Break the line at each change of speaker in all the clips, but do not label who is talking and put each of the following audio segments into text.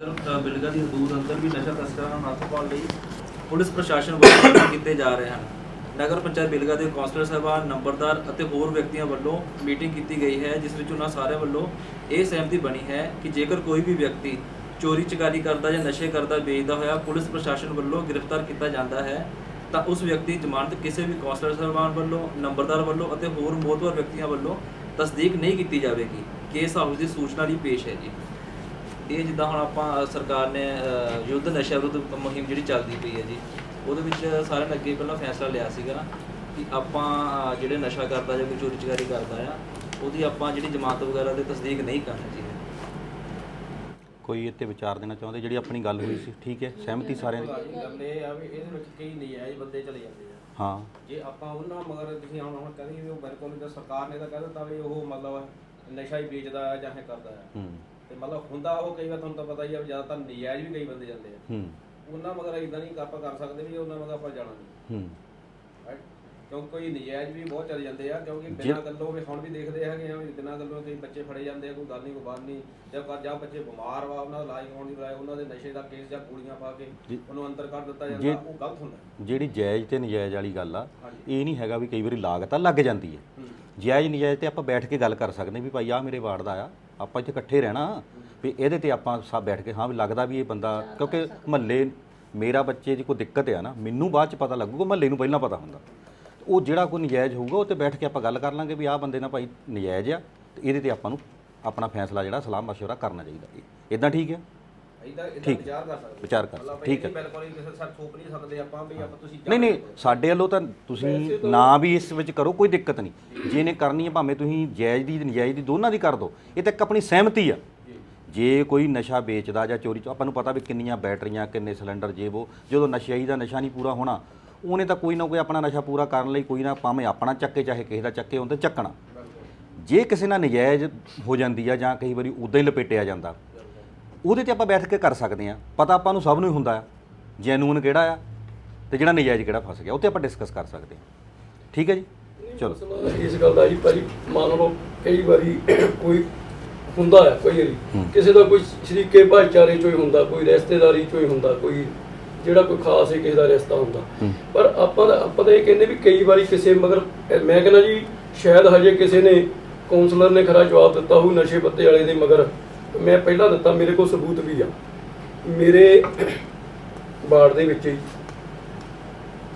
ਅ, ਬਿਲਗਾ ਦੀ ਹਦੂਦ ਅੰਦਰ ਵੀ ਨਸ਼ਾ ਤਸਕਰਾਂ ਨੂੰ ਨੱਥ ਪਾਉਣ ਲਈ ਪੁਲਿਸ ਪ੍ਰਸ਼ਾਸਨ ਵੱਲੋਂ ਕੰਮ ਕੀਤੇ ਜਾ ਰਹੇ ਹਨ। ਨਗਰ ਪੰਚਾਇਤ ਬਿਲਗਾ ਦੇ ਕੌਂਸਲਰ ਸਾਹਿਬਾਨ ਨੰਬਰਦਾਰ ਅਤੇ ਹੋਰ ਵਿਅਕਤੀਆਂ ਵੱਲੋਂ ਮੀਟਿੰਗ ਕੀਤੀ ਗਈ ਹੈ ਜਿਸ ਵਿੱਚ ਉਹਨਾਂ ਸਾਰਿਆਂ ਵੱਲੋਂ ਇਹ ਸਹਿਮਤੀ ਬਣੀ ਹੈ ਕਿ ਜੇਕਰ ਕੋਈ ਵੀ ਵਿਅਕਤੀ ਚੋਰੀ ਚਕਾਰੀ ਕਰਦਾ ਜਾਂ ਨਸ਼ੇ ਕਰਦਾ ਵੇਚਦਾ ਹੋਇਆ ਪੁਲਿਸ ਪ੍ਰਸ਼ਾਸਨ ਵੱਲੋਂ ਗ੍ਰਿਫਤਾਰ ਕੀਤਾ ਜਾਂਦਾ ਹੈ ਤਾਂ ਉਸ ਵਿਅਕਤੀ ਜ਼ਮਾਨਤ ਕਿਸੇ ਵੀ ਕੌਂਸਲਰ ਸਾਹਿਬਾਨ ਵੱਲੋਂ ਨੰਬਰਦਾਰ ਵੱਲੋਂ ਅਤੇ ਹੋਰ ਮੋਹਤਵਰ ਵਿਅਕਤੀਆਂ ਵੱਲੋਂ ਤਸਦੀਕ ਨਹੀਂ ਕੀਤੀ ਜਾਵੇਗੀ। ਕੇਸ ਹਾਊਸ ਦੀ ਸੂਚਨਾ ਲਈ ਪੇਸ਼ ਹੈ ਜੀ। ਇਹ ਜਿੱਦਾਂ ਹੁਣ ਆਪਾਂ ਸਰਕਾਰ ਨੇ ਯੁੱਧ ਨਸ਼ਾ ਵਿਰੁੱਧ ਮੁਹਿੰਮ ਜਿਹੜੀ ਚੱਲਦੀ ਪਈ ਹੈ ਜੀ ਉਹਦੇ ਵਿੱਚ ਸਾਰਿਆਂ ਨੇ ਅੱਗੇ ਪਹਿਲਾਂ ਫੈਸਲਾ ਲਿਆ ਸੀਗਾ ਨਾ ਕਿ ਆਪਾਂ ਜਿਹੜੇ ਨਸ਼ਾ ਕਰਦਾ ਜਾਂ ਕੋਈ ਚੋਰੀ ਚਕਾਰੀ ਕਰਦਾ ਆ ਉਹਦੀ ਆਪਾਂ ਜਿਹੜੀ ਜ਼ਮਾਨਤ ਵਗੈਰਾ ਦੀ ਤਸਦੀਕ ਨਹੀਂ ਕਰਨੀ ਚਾਹੀਦੀ।
ਕੋਈ ਇੱਥੇ ਵਿਚਾਰ ਦੇਣਾ ਚਾਹੁੰਦੇ? ਜਿਹੜੀ ਆਪਣੀ ਗੱਲ ਹੋਈ ਸੀ ਠੀਕ ਹੈ ਸਹਿਮਤੀ ਸਾਰਿਆਂ ਦੀ?
ਗੱਲ ਇਹ ਆ ਵੀ ਇਹਦੇ ਵਿੱਚ ਕਈ ਨਜਾਇਜ਼ ਬੰਦੇ ਚਲੇ ਜਾਂਦੇ ਆ।
ਹਾਂ।
ਜੇ ਆਪਾਂ ਉਹਨਾਂ ਮਗਰ ਤੁਸੀਂ ਹੁਣ ਹੁਣ ਕਹਿੰਦੇ ਵੀ ਉਹ ਬਿਲਕੁਲ ਤਾਂ ਸਰਕਾਰ ਨੇ ਤਾਂ ਕਹਿ ਦਿੱਤਾ ਵੀ ਉਹ ਮਤਲਬ ਨਸ਼ਾ ਹੀ ਵੇਚਦਾ ਹੈ ਜਾਂ ਇਹ ਕਰਦਾ ਹੈ
ਹੂੰ।
ਤੇ ਮਤਲਬ ਹੁੰਦਾ ਉਹ ਕਈ ਵਾਰ ਤੁਹਾਨੂੰ ਤਾਂ ਪਤਾ ਹੀ ਆ ਵੀ ਜ਼ਿਆਦਾਤਰ ਨਜਾਇਜ਼ ਵੀ ਕਈ ਬੰਦੇ ਜਾਂਦੇ ਆ।
ਹੂੰ।
ਉਹਨਾਂ ਮਗਰ ਇਦਾਂ ਨਹੀਂ ਆਪਾਂ ਕਰ ਸਕਦੇ ਵੀ ਉਹਨਾਂ ਮਗਰ ਆਪਾਂ ਜਾਣਾ ਨਹੀਂ।
ਹੂੰ?
ਕਿਉਂਕਿ ਕੋਈ ਨਜਾਇਜ਼ ਵੀ ਬਹੁਤ ਚਲੇ ਜਾਂਦੇ ਆ ਕਿਉਂਕਿ ਬਿਨਾਂ ਗੱਲੋਂ ਵੀ ਹੁਣ ਵੀ ਦੇਖਦੇ ਹੈਗੇ ਆ ਵੀ ਬਿਨਾਂ ਗੱਲੋਂ ਕਈ ਬੱਚੇ ਫੜੇ ਜਾਂਦੇ ਆ ਕੋਈ ਗੱਲ ਨਹੀਂ ਕੋਈ ਬਾਤ ਨਹੀਂ। ਜਾਂ ਕਰ ਜਾਂ ਬੱਚੇ ਬਿਮਾਰ ਵਾ ਉਹਨਾਂ ਦਾ ਇਲਾਜ ਹੋਣ ਦੀ ਬਜਾਏ ਉਹਨਾਂ ਦੇ ਨਸ਼ੇ ਦਾ ਕੇਸ ਜਾਂ ਗੋਲੀਆਂ ਪਾ ਕੇ ਉਹਨੂੰ ਅੰਦਰ ਕਰ ਦਿੱਤਾ ਜਾਂਦਾ ਉਹ ਗਲਤ ਹੁੰਦਾ।
ਜਿਹੜੀ ਜਾਇਜ਼ ਤੇ ਨਜਾਇਜ਼ ਵਾਲੀ ਗੱਲ ਆ। ਇਹ ਨਹੀਂ ਹੈਗਾ ਵੀ ਕਈ ਵਾਰੀ ਲਾਗਤ ਆ ਲੱਗ ਜਾਂਦੀ ਹੈ।
ਹੂੰ।
ਜਾਇਜ਼ ਨਜਾਇਜ਼ ਤੇ ਆਪਾਂ ਬੈਠ ਕੇ ਗੱਲ ਕਰ ਸਕਦੇ ਵੀ ਭਾਈ ਆ ਮੇਰੇ ਵਾਰਡ ਦਾ ਆ ਆਪਾਂ ਇੱਥੇ ਇਕੱਠੇ ਰਹਿਣਾ, ਵੀ ਇਹਦੇ ਤੇ ਆਪਾਂ ਸਭ ਬੈਠ ਕੇ, ਹਾਂ ਵੀ ਲੱਗਦਾ ਵੀ ਇਹ ਬੰਦਾ, ਕਿਉਂਕਿ ਮਹੱਲੇ, ਮੇਰਾ ਬੱਚੇ ਦੀ ਕੋਈ ਦਿੱਕਤ ਆ ਨਾ, ਮੈਨੂੰ ਬਾਅਦ ਚ ਪਤਾ ਲੱਗੂਗਾ, ਮਹੱਲੇ ਨੂੰ ਪਹਿਲਾਂ ਪਤਾ ਹੁੰਦਾ। ਉਹ ਜਿਹੜਾ ਕੋਈ ਨਜਾਇਜ਼ ਹੋਊਗਾ, ਉਹ ਤੇ ਬੈਠ ਕੇ ਆਪਾਂ ਗੱਲ ਕਰ ਲਾਂਗੇ ਵੀ ਆਹ ਬੰਦੇ ਨਾਲ ਭਾਈ ਨਜਾਇਜ਼ ਆ, ਤੇ ਇਹਦੇ ਤੇ ਆਪਾਂ ਨੂੰ ਆਪਣਾ ਫੈਸਲਾ ਜਿਹੜਾ ਸਲਾਹ ਮਸ਼ਵਰਾ ਕਰਨਾ ਚਾਹੀਦਾ। ਇਹ ਇਦਾਂ ਠੀਕ ਹੈ ਠੀਕ।
ਵਿਚਾਰ ਕਰ ਸਕਦੇ।
ਵਿਚਾਰ ਕਰ
ਮਤਲਬ
ਠੀਕ ਹੈ।
ਬਿਲਕੁਲ ਹੀ ਕਿਸੇ ਸਰ ਥੋਪ ਨਹੀਂ ਸਕਦੇ ਆਪਾਂ ਵੀ ਆਪਾਂ ਤੁਸੀਂ
ਨਹੀਂ ਨਹੀਂ ਸਾਡੇ ਵੱਲੋਂ ਤਾਂ ਤੁਸੀਂ ਨਾ ਵੀ ਇਸ ਵਿੱਚ ਕਰੋ ਕੋਈ ਦਿੱਕਤ ਨਹੀਂ। ਜੇ ਨੇ ਕਰਨੀ ਹੈ ਭਾਵੇਂ ਤੁਸੀਂ ਜਾਇਜ਼ ਦੀ ਨਜਾਇਜ਼ ਦੀ ਦੋਨਾਂ ਦੀ ਕਰ ਦਿਓ। ਇਹ ਤਾਂ ਇੱਕ ਆਪਣੀ ਸਹਿਮਤੀ ਆ। ਜੇ। ਕੋਈ ਨਸ਼ਾ ਵੇਚਦਾ ਜਾਂ ਚੋਰੀ ਚ ਆਪਾਂ ਨੂੰ ਪਤਾ ਵੀ ਕਿੰਨੀਆਂ ਬੈਟਰੀਆਂ ਕਿੰਨੇ ਸਿਲੰਡਰ ਜੇ ਉਹ ਜਦੋਂ ਨਸ਼ਈ ਦਾ ਨਸ਼ਾ ਨਹੀਂ ਪੂਰਾ ਹੋਣਾ ਉਹਨੇ ਤਾਂ ਕੋਈ ਨਾ ਕੋਈ ਆਪਣਾ ਨਸ਼ਾ ਪੂਰਾ ਕਰਨ ਲਈ ਕੋਈ ਨਾ ਭਾਵੇਂ ਆਪਣਾ ਚੱਕੇ ਚਾਹੇ ਕਿਸੇ ਦਾ ਚੱਕੇ ਉਹਦੇ ਚੱਕਣਾ। ਜੇ ਕਿਸੇ ਨਾਲ ਨਜਾਇਜ਼ ਹੋ ਜਾਂਦੀ ਆ ਜਾਂ ਕਈ ਵਾਰੀ ਉਦਾਂ ਹੀ ਲਪੇਟਿਆ ਜਾਂਦਾ ਉਹਦੇ ਤੇ ਆਪਾਂ ਬੈਠ ਕੇ ਕਰ ਸਕਦੇ ਆ ਪਤਾ ਆਪਾਂ ਨੂੰ ਸਭ ਨੂੰ ਹੀ ਹੁੰਦਾ ਆ ਜੈਨੂਨ ਕਿਹੜਾ ਆ ਤੇ ਜਿਹੜਾ ਨਜਾਇਜ਼ ਕਿਹੜਾ ਫਸ ਗਿਆ ਉਹ ਤੇ ਆਪਾਂ ਡਿਸਕਸ ਕਰ ਸਕਦੇ ਆ ਠੀਕ ਹੈ ਜੀ? ਚਲੋ।
ਇਸ ਗੱਲ ਦਾ ਜੀ ਭਾਜੀ ਮੰਨ ਲਓ ਕਈ ਵਾਰੀ ਕੋਈ ਹੁੰਦਾ ਹੈ ਕੋਈ ਵਾਰੀ। ਕਿਸੇ ਦਾ ਕੋਈ ਸ਼ਰੀਕੇ ਭਾਈਚਾਰੇ ਚੋਂ ਹੀ ਹੁੰਦਾ ਕੋਈ ਰਿਸ਼ਤੇਦਾਰੀ ਚੋਂ ਹੀ ਹੁੰਦਾ ਕੋਈ ਜਿਹੜਾ ਕੋਈ ਖਾਸ ਹੀ ਕਿਸੇ ਦਾ ਰਿਸ਼ਤਾ ਹੁੰਦਾ। ਪਰ ਆਪਾਂ ਆਪਾਂ ਤਾਂ ਇਹ ਕਹਿੰਦੇ ਵੀ ਕਈ ਵਾਰੀ ਕਿਸੇ ਮਗਰ ਮੈਂ ਕਹਿੰਦਾ ਜੀ ਸ਼ਾਇਦ ਹਜੇ ਕਿਸੇ ਨੇ ਕਾਉਂਸਲਰ ਨੇ ਖਰਾ ਜਵਾਬ ਦਿੱਤਾ ਹੋਊ ਨਸ਼ੇ ਪੱਤੇ ਵਾਲੇ ਦੇ ਮਗਰ। ਮੈਂ ਪਹਿਲਾਂ ਦਿੱਤਾ, ਮੇਰੇ ਕੋਲ ਸਬੂਤ ਵੀ ਆ। ਮੇਰੇ ਬਾੜ ਦੇ ਵਿੱਚ ਹੀ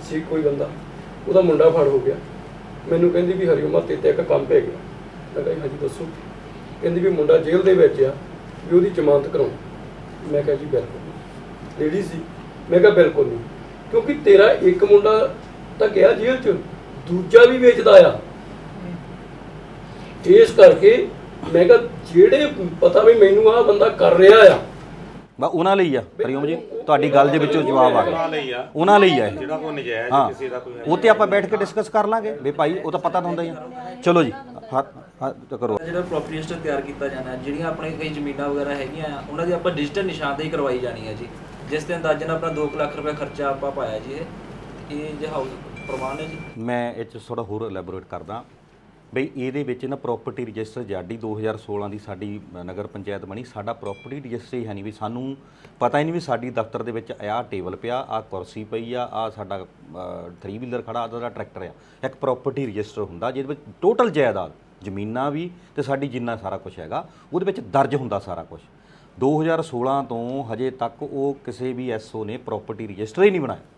ਸੀ ਕੋਈ ਬੰਦਾ। ਉਹਦਾ ਮੁੰਡਾ ਫੜ ਹੋ ਗਿਆ। ਮੈਨੂੰ ਕਹਿੰਦੀ ਵੀ ਹਰੀਓਮਾ ਤੇ ਤੇ ਇੱਕ ਕੰਮ ਪੈ ਗਿਆ। ਮੈਂ ਕਿਹਾ ਜੀ, ਹਾਂਜੀ, ਦੱਸੋ। ਕਹਿੰਦੀ ਵੀ ਮੁੰਡਾ ਜੇਲ੍ਹ ਦੇ ਵਿੱਚ ਆ, ਵੀ ਉਹਦੀ ਜ਼ਮਾਨਤ ਕਰਾਉਂ ਮੈਂ ਕਿਹਾ ਜੀ, ਬਿਲਕੁਲ ਲੇਡੀ ਸੀ। ਮੈਂ ਕਿਹਾ, ਬਿਲਕੁਲ ਨਹੀਂ। ਕਿਉਂਕਿ ਤੇਰਾ ਇੱਕ ਮੁੰਡਾ ਤਾਂ ਗਿਆ ਜੇਲ੍ਹ 'ਚ, ਦੂਜਾ ਵੀ ਵੇਚਦਾ ਆ। ਇਸ ਕਰਕੇ ਮੈਂ ਕਿਹਾ ਜਿਹੜੇ ਪਤਾ ਵੀ ਮੈਨੂੰ ਆਹ ਬੰਦਾ ਕਰ ਰਿਹਾ ਆ।
ਬਾ ਉਹਨਾਂ ਲਈ ਆ ਹਰੀਓਮ ਜੀ ਤੁਹਾਡੀ ਗੱਲ ਦੇ ਵਿੱਚੋਂ ਜਵਾਬ ਆ ਗਿਆ। ਉਹਨਾਂ ਲਈ ਆ। ਇਹ।
ਜਿਹੜਾ ਕੋਈ ਨਜਾਇਜ਼
ਹਾਂ।
ਕਿਸੇ ਦਾ ਕੋਈ
ਉਹ ਤੇ ਆਪਾਂ ਬੈਠ ਕੇ ਡਿਸਕਸ ਕਰ ਲਾਂਗੇ। ਵੀ ਭਾਈ ਉਹ ਤਾਂ ਪਤਾ ਤਾਂ ਹੁੰਦਾ ਹੀ ਆ। ਚਲੋ ਜੀ ਹੱਥ ਹੱਥ ਤਾਂ ਕਰੋ।
ਜਿਹੜਾ ਪ੍ਰੋਪਰਟੀ ਰਜਿਸਟਰ ਤਿਆਰ ਕੀਤਾ ਜਾਣਾ ਹੈ, ਜਿਹੜੀਆਂ ਆਪਣੇ ਕਈ ਜ਼ਮੀਨਾਂ ਵਗੈਰਾ ਹੈਗੀਆਂ ਆ ਉਹਨਾਂ ਦੀ ਆਪਾਂ ਡਿਜੀਟਲ ਨਿਸ਼ਾਨਦੇਹੀ ਕਰਵਾਈ ਜਾਣੀ ਹੈ ਜੀ। ਜਿਸ ਦੇ ਅੰਦਾਜ਼ਨ ਆਪਣਾ 2 ਲੱਖ ਰੁਪਏ ਖਰਚਾ ਆਪਾਂ ਪਾਇਆ ਜੀ ਇਹ। ਇਹ ਜੇ ਹਾਊਸ ਪ੍ਰਮਾਣ ਹੈ ਜੀ।
ਮੈਂ ਇਹ 'ਚ ਥੋੜਾ ਹੋਰ ਐਲੈਬੋਰੇਟ ਕਰਦਾ। ਬਈ ਇਹਦੇ ਵਿੱਚ ਨਾ ਪ੍ਰਾਪਰਟੀ ਰਜਿਸਟਰ ਜਾਡੀ 2016 ਦੀ ਸਾਡੀ ਨਗਰ ਪੰਚਾਇਤ ਬਣੀ। ਸਾਡਾ ਪ੍ਰਾਪਰਟੀ ਰਜਿਸਟਰ ਹੀ ਹੈ ਨਹੀਂ ਵੀ ਸਾਨੂੰ ਪਤਾ ਹੀ ਨਹੀਂ ਵੀ ਸਾਡੀ ਦਫ਼ਤਰ ਦੇ ਵਿੱਚ ਆਹ ਟੇਬਲ ਪਿਆ, ਆਹ ਕੁਰਸੀ ਪਈ ਆ, ਆਹ ਸਾਡਾ 3 ਵੀਲਰ ਖੜਾ, ਆਹ ਦਾ ਟਰੈਕਟਰ ਆ। ਇੱਕ ਪ੍ਰਾਪਰਟੀ ਰਜਿਸਟਰ ਹੁੰਦਾ ਜਿਹਦੇ ਵਿੱਚ ਟੋਟਲ ਜਾਇਦਾਦ, ਜ਼ਮੀਨਾਂ ਵੀ ਤੇ ਸਾਡੀ ਜਿੰਨਾ ਸਾਰਾ ਕੁਝ ਹੈਗਾ, ਉਹਦੇ ਵਿੱਚ ਦਰਜ ਹੁੰਦਾ ਸਾਰਾ ਕੁਝ 2016 ਤੋਂ ਹਜੇ ਤੱਕ ਉਹ ਕਿਸੇ ਵੀ ਐਸਓ ਨੇ ਪ੍ਰਾਪਰਟੀ ਰਜਿਸਟਰ ਹੀ ਨਹੀਂ ਬਣਾਇਆ।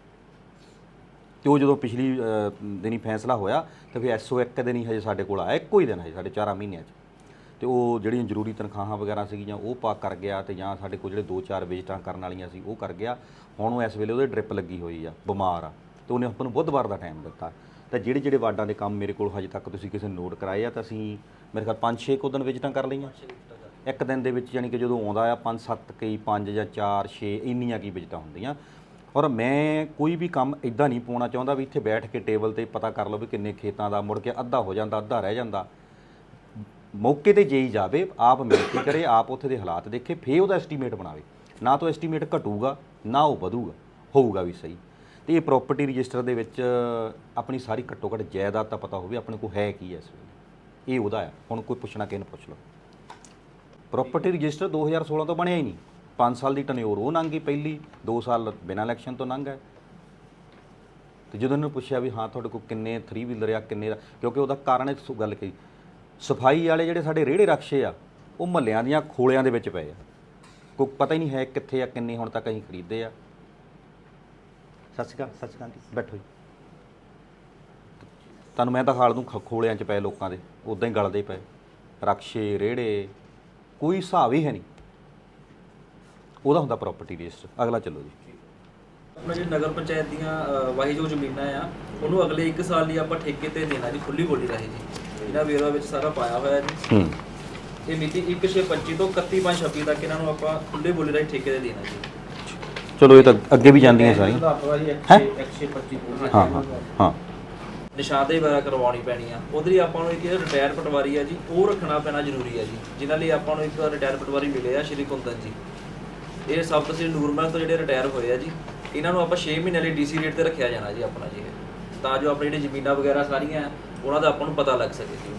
ਤੇ ਉਹ ਜਦੋਂ ਪਿਛਲੀ ਦਿਨੀ ਫੈਸਲਾ ਹੋਇਆ, ਤੇ ਫਿਰ ਐਸਓ ਇੱਕ ਦਿਨ ਹੀ ਹਜੇ ਸਾਡੇ ਕੋਲ ਆਇਆ, ਇੱਕੋ ਹੀ ਦਿਨ ਹਜੇ, ਸਾਡੇ 4 ਮਹੀਨਿਆਂ 'ਚ। ਤੇ ਉਹ ਜਿਹੜੀਆਂ ਜ਼ਰੂਰੀ ਤਨਖਾਹਾਂ ਵਗੈਰਾ ਸੀਗੀਆਂ, ਉਹ ਪਾ ਕਰ ਗਿਆ ਤੇ ਜਾਂ ਸਾਡੇ ਕੋਲ ਜਿਹੜੇ 2-4 ਵਿਜ਼ਿਟਾਂ ਕਰਨ ਵਾਲੀਆਂ ਸੀ, ਉਹ ਕਰ ਗਿਆ। ਹੁਣ ਉਹ ਇਸ ਵੇਲੇ ਉਹਦੇ ਡ੍ਰਿਪ ਲੱਗੀ ਹੋਈ ਆ, ਬਿਮਾਰ ਆ, ਤੇ ਉਹਨੇ ਆਪਾਂ ਨੂੰ ਬੁੱਧਵਾਰ ਦਾ ਟਾਈਮ ਦਿੱਤਾ। ਤਾਂ ਜਿਹੜੇ ਜਿਹੜੇ ਵਾਰਡਾਂ ਦੇ ਕੰਮ ਮੇਰੇ ਕੋਲ ਹਜੇ ਤੱਕ ਤੁਸੀਂ ਕਿਸੇ ਨੂੰ ਨੋਟ ਕਰਾਏ ਆ, ਤਾਂ ਅਸੀਂ ਮੇਰੇ ਖਿਆਲ 5-6 ਕੁ ਦਿਨ ਵਿਜ਼ਿਟਾਂ ਕਰ ਲਈਆਂ। ਇੱਕ ਦਿਨ ਦੇ ਵਿੱਚ ਯਾਨੀ ਕਿ ਜਦੋਂ ਆਉਂਦਾ ਆ 5-7 ਕਈ 5 ਜਾਂ 4 6 ਇੰਨੀਆਂ ਕੀ ਵਿਜ਼ਿਟਾਂ ਹੁੰਦੀਆਂ। ਔਰ ਮੈਂ ਕੋਈ ਵੀ ਕੰਮ ਇਦਾਂ ਨਹੀਂ ਪਾਉਣਾ ਚਾਹੁੰਦਾ ਵੀ ਇੱਥੇ ਬੈਠ ਕੇ ਟੇਬਲ ਤੇ ਪਤਾ ਕਰ ਲਓ ਵੀ ਕਿੰਨੇ ਖੇਤਾਂ ਦਾ ਮੁੜ ਕੇ ਅੱਧਾ ਹੋ ਜਾਂਦਾ, ਅੱਧਾ ਰਹਿ ਜਾਂਦਾ। ਮੌਕੇ ਤੇ ਜੇ ਹੀ ਜਾਵੇ, ਆਪ ਮਿਹਨਤੀ ਕਰੇ, ਆਪ ਉੱਥੇ ਦੇ ਹਾਲਾਤ ਦੇਖੇ, ਫੇਰ ਉਹਦਾ ਐਸਟੀਮੇਟ ਬਣਾਵੇ। ਨਾ ਤਾਂ ਐਸਟੀਮੇਟ ਘਟੂਗਾ, ਨਾ ਉਹ ਵਧੂਗਾ, ਹੋਊਗਾ ਵੀ ਸਹੀ। ਤੇ ਇਹ ਪ੍ਰਾਪਰਟੀ ਰਜਿਸਟਰ ਦੇ ਵਿੱਚ ਆਪਣੀ ਸਾਰੀ ਘੱਟੋ ਘੱਟ ਜਾਇਦਾਦ ਤਾਂ ਪਤਾ ਹੋਵੇ, ਆਪਣੇ ਕੋਲ ਹੈ ਕੀ ਹੈ ਇਸ ਵੇਲੇ। ਇਹ ਉਹਦਾ ਹੈ। ਹੁਣ ਕੋਈ ਪੁੱਛਣਾ ਕਿਸੇ ਨੂੰ ਪੁੱਛ ਲਓ। ਪ੍ਰਾਪਰਟੀ ਰਜਿਸਟਰ 2016 ਤੋਂ ਬਣਿਆ ਹੀ ਨਹੀਂ। 5 ਸਾਲ ਦੀ ਟਨਿਓਰ ਉਹ ਲੰਘ ਗਈ ਪਹਿਲੀ 2 ਸਾਲ ਬਿਨਾਂ ਇਲੈਕਸ਼ਨ ਤੋਂ ਲੰਘ ਗਏ ਤੇ ਜਦੋਂ ਇਹਨੂੰ ਪੁੱਛਿਆ ਵੀ ਹਾਂ, ਤੁਹਾਡੇ ਕੋਲ ਕਿੰਨੇ 3 ਵੀਲਰ ਆ, ਕਿੰਨੇ ਦਾ- ਕਿਉਂਕਿ ਉਹਦਾ ਕਾਰਨ ਇਹ ਗੱਲ ਕਹੀ। ਸਫ਼ਾਈ ਵਾਲੇ ਜਿਹੜੇ ਸਾਡੇ ਰੇੜੇ ਰਕਸ਼ੇ ਆ, ਉਹ ਮਹੱਲਿਆਂ ਦੀਆਂ ਖੋਲਿਆਂ ਦੇ ਵਿੱਚ ਪਏ ਆ। ਕੋਈ ਪਤਾ ਹੀ ਨਹੀਂ ਹੈ ਕਿੱਥੇ ਆ, ਕਿੰਨੇ ਹੁਣ ਤੱਕ ਅਸੀਂ ਖਰੀਦੇ ਆ। ਸਤਿ ਸ਼੍ਰੀ ਅਕਾਲ, ਸਤਿ ਸ਼੍ਰੀ ਅਕਾਲ ਜੀ, ਬੈਠੋ ਜੀ। ਤੁਹਾਨੂੰ ਮੈਂ ਤਾਂ ਹਾਲ ਦੂੰ ਖੋਲਿਆਂ 'ਚ ਪਏ ਲੋਕਾਂ ਦੇ ਉਦਾਂ ਹੀ ਗਲਦੇ ਪਏ। ਰਕਸ਼ੇ, ਰੇੜੇ, ਕੋਈ ਹਿਸਾਬ ਹੀ ਹੈ ਨਹੀਂ। ਉਹਦਾ ਹੁੰਦਾ ਪ੍ਰਾਪਰਟੀ ਰਜਿਸਟਰ ਅਗਲਾ ਚੱਲੋ ਜੀ।
ਆਪਣਾ ਜਿਹੜੀ ਨਗਰ ਪੰਚਾਇਤ ਦੀਆਂ ਅ, ਵਾਹੀਯੋਗ ਜ਼ਮੀਨਾਂ ਆ ਉਹਨੂੰ ਅਗਲੇ 1 ਸਾਲ ਲਈ ਆਪਾਂ ਠੇਕੇ ਤੇ ਦੇਣਾ ਜੀ ਖੁੱਲੀ ਬੋਲੀ ਰਹੇ ਜੀ। ਇਹਨਾਂ ਵੇਰਵਾ ਵਿੱਚ ਸਾਰਾ ਪਾਇਆ ਹੋਇਆ ਜੀ।
ਹੂੰ।
ਇਹ ਮਿਤੀ 1625 ਤੋਂ 3126 ਤੱਕ ਇਹਨਾਂ ਨੂੰ ਆਪਾਂ ਖੁੱਲੇ ਬੋਲੀ ਰਾਹੀਂ ਠੇਕੇ ਤੇ ਦੇਣਾ ਜੀ।
ਚਲੋ ਇਹ ਤਾਂ ਅੱਗੇ ਵੀ ਜਾਂਦੀਆਂ ਸਾਰੀਆਂ। ਹੈਂ?
125
ਹਾਂ ਹਾਂ ਹਾਂ।
ਨਿਸ਼ਾਨਦੇਹੀ ਵਗੈਰਾ ਕਰਵਾਉਣੀ ਪੈਣੀ ਆ। ਉਹਦੇ ਲਈ ਆਪਾਂ ਨੂੰ ਇੱਕ ਰਿਟਾਇਰ ਪਟਵਾਰੀ ਆ ਜੀ ਉਹ ਰੱਖਣਾ ਪੈਣਾ ਜ਼ਰੂਰੀ ਆ ਜੀ। ਜਿਨ੍ਹਾਂ ਲਈ ਆਪਾਂ ਨੂੰ ਇੱਕ ਰਿਟਾਇਰ ਪਟਵਾਰੀ ਮਿਲੇ ਆ ਸ਼੍ਰੀ ਕੁੰਦਨ ਜੀ। ਇਹ ਸਭ ਤੋਂ ਸ੍ਰੀ ਨੂਰਮਹਿਲ ਤੋਂ ਜਿਹੜੇ ਰਿਟਾਇਰ ਹੋਏ ਆ ਜੀ ਇਹਨਾਂ ਨੂੰ ਆਪਾਂ 6 ਮਹੀਨੇ ਲਈ ਡੀਸੀ ਰੇਟ ਤੇ ਰੱਖਿਆ ਜਾਣਾ ਜੀ ਆਪਣਾ ਜੀ ਇਹ। ਤਾਂ ਜੋ ਆਪਣੀ ਜਿਹੜੀ ਜ਼ਮੀਨਾਂ ਵਗੈਰਾ ਸਾਰੀਆਂ ਆ, ਉਹਨਾਂ ਦਾ ਆਪਾਂ ਨੂੰ ਪਤਾ ਲੱਗ ਸਕੇ ਜੀ।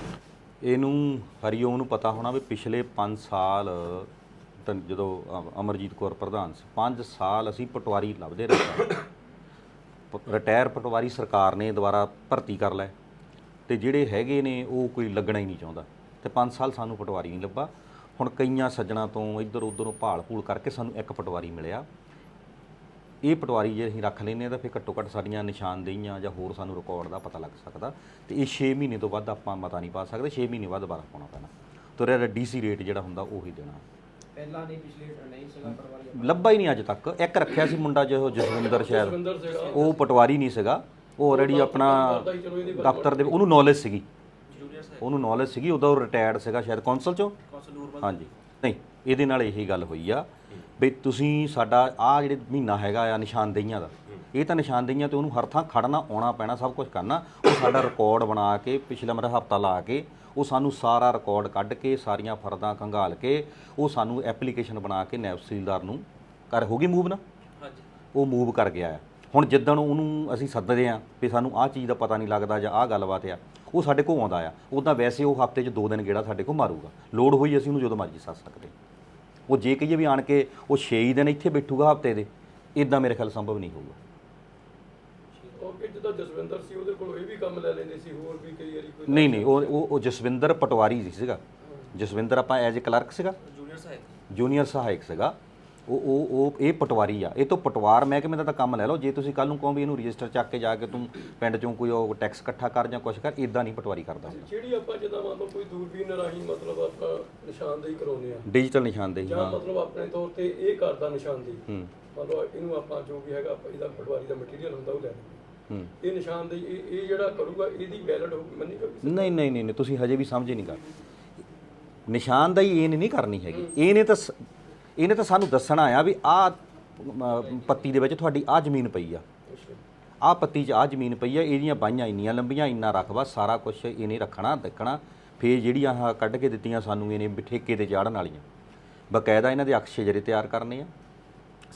ਇਹਨੂੰ ਹਰੀਓਮ ਨੂੰ ਪਤਾ ਹੋਣਾ ਵੀ ਪਿਛਲੇ 5 ਸਾਲ ਤਾਂ ਜਦੋਂ ਅ- ਅਮਰਜੀਤ ਕੌਰ ਪ੍ਰਧਾਨ ਸੀ 5 ਸਾਲ ਅਸੀਂ ਪਟਵਾਰੀ ਲੱਭਦੇ ਰਹੇ ਪ- ਰਿਟਾਇਰ ਪਟਵਾਰੀ ਸਰਕਾਰ ਨੇ ਦੁਬਾਰਾ ਭਰਤੀ ਕਰ ਲਏ ਤੇ ਜਿਹੜੇ ਹੈਗੇ ਨੇ ਉਹ ਕੋਈ ਲੱਗਣਾ ਹੀ ਨਹੀਂ ਚਾਹੁੰਦਾ। ਤੇ 5 ਸਾਲ ਸਾਨੂੰ ਪਟਵਾਰੀ ਨਹੀਂ ਲੱਭਾ। ਹੁਣ ਕਈਆਂ ਸੱਜਣਾ ਤੋਂ ਇੱਧਰ ਉੱਧਰੋਂ ਭਾਲ ਭੂਲ ਕਰਕੇ ਸਾਨੂੰ ਇੱਕ ਪਟਵਾਰੀ ਮਿਲਿਆ। ਇਹ ਪਟਵਾਰੀ ਜੇ ਅਸੀਂ ਰੱਖ ਲੈਨੇ ਤਾਂ ਫਿਰ ਘੱਟੋ ਘੱਟ ਸਾਡੀਆਂ ਨਿਸ਼ਾਨਦੇਹੀਆਂ ਜਾਂ ਹੋਰ ਸਾਨੂੰ ਰਿਕਾਰਡ ਦਾ ਪਤਾ ਲੱਗ ਸਕਦਾ। ਤੇ ਇਹ 6 ਮਹੀਨੇ ਤੋਂ ਵੱਧ ਆਪਾਂ ਮਤਾ ਨਹੀਂ ਪਾ ਸਕਦੇ 6 ਮਹੀਨੇ ਬਾਅਦ ਦੁਬਾਰਾ ਪਾਉਣਾ ਪੈਣਾ। ਤੇ ਇਹਦਾ ਡੀਸੀ ਰੇਟ ਜਿਹੜਾ ਹੁੰਦਾ ਉਹੀ ਦੇਣਾ।
ਪਹਿਲਾਂ ਨਹੀਂ ਪਿਛਲੇ ਨਹੀਂ ਸੀਗਾ ਪਰਵਾਰੀ
ਲੱਭਾ ਹੀ ਨਹੀਂ ਅੱਜ ਤੱਕ। ਇੱਕ ਰੱਖਿਆ ਸੀ ਮੁੰਡਾ ਜੋ ਜਸਵਿੰਦਰ ਸ਼ਾਇਦ।
ਸੀਗਾ।
ਉਹ ਪਟਵਾਰੀ ਨਹੀਂ ਸੀਗਾ। ਉਹ ਆਲਰੇਡੀ ਆਪਣਾ ਦਫ਼ਤਰ ਦੇ ਉਹਨੂੰ ਨੌਲੇਜ ਸੀਗੀ। ਉਹਨੂੰ ਨੌਲੇਜ ਸੀਗੀ ਉਦੋਂ ਉਹ ਰਿਟਾਇਰਡ ਸੀਗਾ ਸ਼ਾਇਦ ਕੌਂਸਲ ਚੋਂ? ਹਾਂਜੀ। ਨਹੀਂ ਇਹਦੇ ਨਾਲ ਇਹੀ ਗੱਲ ਹੋਈ ਆ ਵੀ ਤੁਸੀਂ ਸਾਡਾ ਆ ਜਿਹੜੇ ਮਹੀਨਾ ਹੈਗਾ ਆ ਨਿਸ਼ਾਨਦੇਹੀਆਂ ਦਾ ਇਹ ਤਾਂ ਨਿਸ਼ਾਨਦੇਹੀਆਂ ਤੇ ਉਹਨੂੰ ਹਰ ਥਾਂ ਖੜਨਾ ਆਉਣਾ ਪੈਣਾ ਸਭ ਕੁਝ ਕਰਨਾ ਉਹ ਸਾਡਾ ਰਿਕਾਰਡ ਬਣਾ ਕੇ ਪਿਛਲਾ ਮੇਰਾ ਹਫਤਾ ਲਾ ਕੇ ਉਹ ਸਾਨੂੰ ਸਾਰਾ ਰਿਕਾਰਡ ਕੱਢ ਕੇ ਸਾਰੀਆਂ ਫਰਦਾਂ ਖੰਗਾਲ ਕੇ ਉਹ ਸਾਨੂੰ ਐਪਲੀਕੇਸ਼ਨ ਬਣਾ ਕੇ ਨਾਇਬ ਤਹਿਸੀਲਦਾਰ ਨੂੰ ਕਰ ਹੋ ਗਈ ਮੂਵ ਨਾ?
ਹਾਂਜੀ।
ਉਹ ਮੂਵ ਕਰ ਗਿਆ ਆ। ਹੁਣ ਜਿੱਦਣ ਉਹਨੂੰ ਅਸੀਂ ਸੱਦਦੇ ਆ ਵੀ ਸਾਨੂੰ ਆਹ ਚੀਜ਼ ਦਾ ਪਤਾ ਨਹੀਂ ਲੱਗਦਾ ਜਾਂ ਆਹ ਗੱਲਬਾਤ ਆ ਉਹ ਸਾਡੇ ਕੋਲ ਆਉਂਦਾ ਆ। ਉਦਾਂ ਵੈਸੇ ਉਹ ਹਫ਼ਤੇ 'ਚ ਦੋ ਦਿਨ ਗੇੜਾ ਸਾਡੇ ਕੋਲ ਮਾਰੂਗਾ। ਲੋਡ ਹੋਈ ਅਸੀਂ ਉਹਨੂੰ ਜਦੋਂ ਮਰਜ਼ੀ ਸੱਦ ਸਕਦੇ। ਉਹ ਜੇ ਕਹੀਏ ਵੀ ਆਣ ਕੇ ਉਹ 6 ਦਿਨ ਇੱਥੇ ਬੈਠੂਗਾ ਹਫ਼ਤੇ ਦੇ ਇਦਾਂ ਮੇਰੇ ਖਿਆਲ ਸੰਭਵ ਨਹੀਂ ਹੋਊਗਾ।
ਉਹ ਕਿ ਜਿੱਦਾਂ ਜਸਵਿੰਦਰ ਸੀ ਉਹਦੇ ਕੋਲ ਇਹ ਵੀ ਕੰਮ ਲੈ ਲੈਂਦੇ ਸੀ ਹੋਰ ਵੀ ਕਈ ਵਾਰੀ ਕੋਈ
ਨਹੀਂ ਨਹੀਂ ਉਹ ਉਹ ਜਸਵਿੰਦਰ ਪਟਵਾਰੀ ਸੀ ਸੀਗਾ। ਜਸਵਿੰਦਰ ਆਪਾਂ ਐਜ਼ ਅ ਕਲਰਕ ਸੀਗਾ।
ਜੂਨੀਅਰ ਸਾਹਿਬ
ਜੂਨੀਅਰ ਸਹਾਇਕ ਸੀਗਾ। ਉਹ ਉਹ ਉਹ ਇਹ ਪਟਵਾਰੀ ਆ। ਇਹ ਤੋਂ ਪਟਵਾਰ ਮਹਿਕਮੇ ਦਾ ਤਾਂ ਕੰਮ ਲੈ ਲਓ। ਜੇ ਤੁਸੀਂ ਕੱਲ ਨੂੰ ਕਹੋ ਵੀ ਇਹਨੂੰ ਰਜਿਸਟਰ ਚੱਕ ਕੇ ਜਾ ਕੇ ਤੂੰ ਪਿੰਡ ਚੋਂ ਕੋਈ ਉਹ ਟੈਕਸ ਇਕੱਠਾ ਕਰ ਜਾਂ ਕੁਛ ਕਰ ਇਦਾਂ ਨਹੀਂ ਪਟਵਾਰੀ ਕਰਦਾ
ਜਿਹੜੀ ਆਪਾਂ ਜਿੱਦਾਂ ਮੰਨ ਲਓ ਕੋਈ ਦੂਰਬੀਨ ਰਾਹੀਂ ਮਤਲਬ ਆਪਾਂ ਨਿਸ਼ਾਨਦੇਹੀ ਕਰਾਉਂਦੇ ਆ।
ਡਿਜੀਟਲ ਨਿਸ਼ਾਨਦੇਹੀ
ਜਾਂ
ਹਾਂ।
ਮਤਲਬ ਆਪਣੇ ਤੌਰ ਤੇ ਇਹ ਕਰਦਾ ਨਿਸ਼ਾਨਦੇਹੀ।
ਹੂੰ।
ਮੰਨ ਲਓ ਇਹਨੂੰ ਆਪਾਂ ਜੋ ਵੀ ਹੈਗਾ ਆਪਾਂ ਇਹਦਾ ਪਟਵਾਰੀ ਦਾ ਮਟੀਰੀਅਲ ਹੁੰਦਾ ਉਹ ਲੈ ਲੈਂਦੇ।
ਹੂੰ।
ਇਹ ਨਿਸ਼ਾਨਦੇਹੀ ਇਹ ਇਹ ਜਿਹੜਾ ਕਰੂਗਾ ਇਹਦੀ ਵੈਲਿਡ ਹੋਊਗੀ ਮੰਨੀ ਜਾਊਗੀ
ਨਹੀਂ ਨਹੀਂ ਨਹੀਂ ਨਹੀਂ, ਤੁਸੀਂ ਹਜੇ ਵੀ ਸਮਝੇ ਨਹੀਂ ਗੱਲ ਨਿਸ਼ਾਨਦਾਈ ਇਹ ਨਹੀਂ ਕਰਨੀ ਹੈਗੀ। ਇਹਨੇ ਤਾਂ ਸ- ਇਹਨੇ ਤਾਂ ਸਾਨੂੰ ਦੱਸਣਾ ਆ ਵੀ ਆ ਪੱਤੀ ਦੇ ਵਿੱਚ ਤੁਹਾਡੀ ਆ ਜ਼ਮੀਨ ਪਈ ਆ। ਆ ਪੱਤੀ 'ਚ ਆ ਜ਼ਮੀਨ ਪਈ ਆ, ਇਹਦੀਆਂ ਬਾਈਆਂ ਇੰਨੀਆਂ ਲੰਬੀਆਂ, ਇੰਨਾ ਰਕਬਾ ਸਾਰਾ ਕੁਝ ਇਹਨੇ ਰੱਖਣਾ, ਦੇਖਣਾ। ਫੇਰ ਜਿਹੜੀਆਂ ਆਹ ਕੱਢ ਕੇ ਦਿੱਤੀਆਂ ਸਾਨੂੰ ਇਹਨੇ ਵੀ ਠੇਕੇ ਤੇ ਚਾੜਨ ਵਾਲੀਆਂ। ਬਕਾਇਦਾ ਇਹਨਾਂ ਦੇ ਅਕਸ਼ੇ ਜਿਹੜੇ ਤਿਆਰ ਕਰਨੇ ਆ।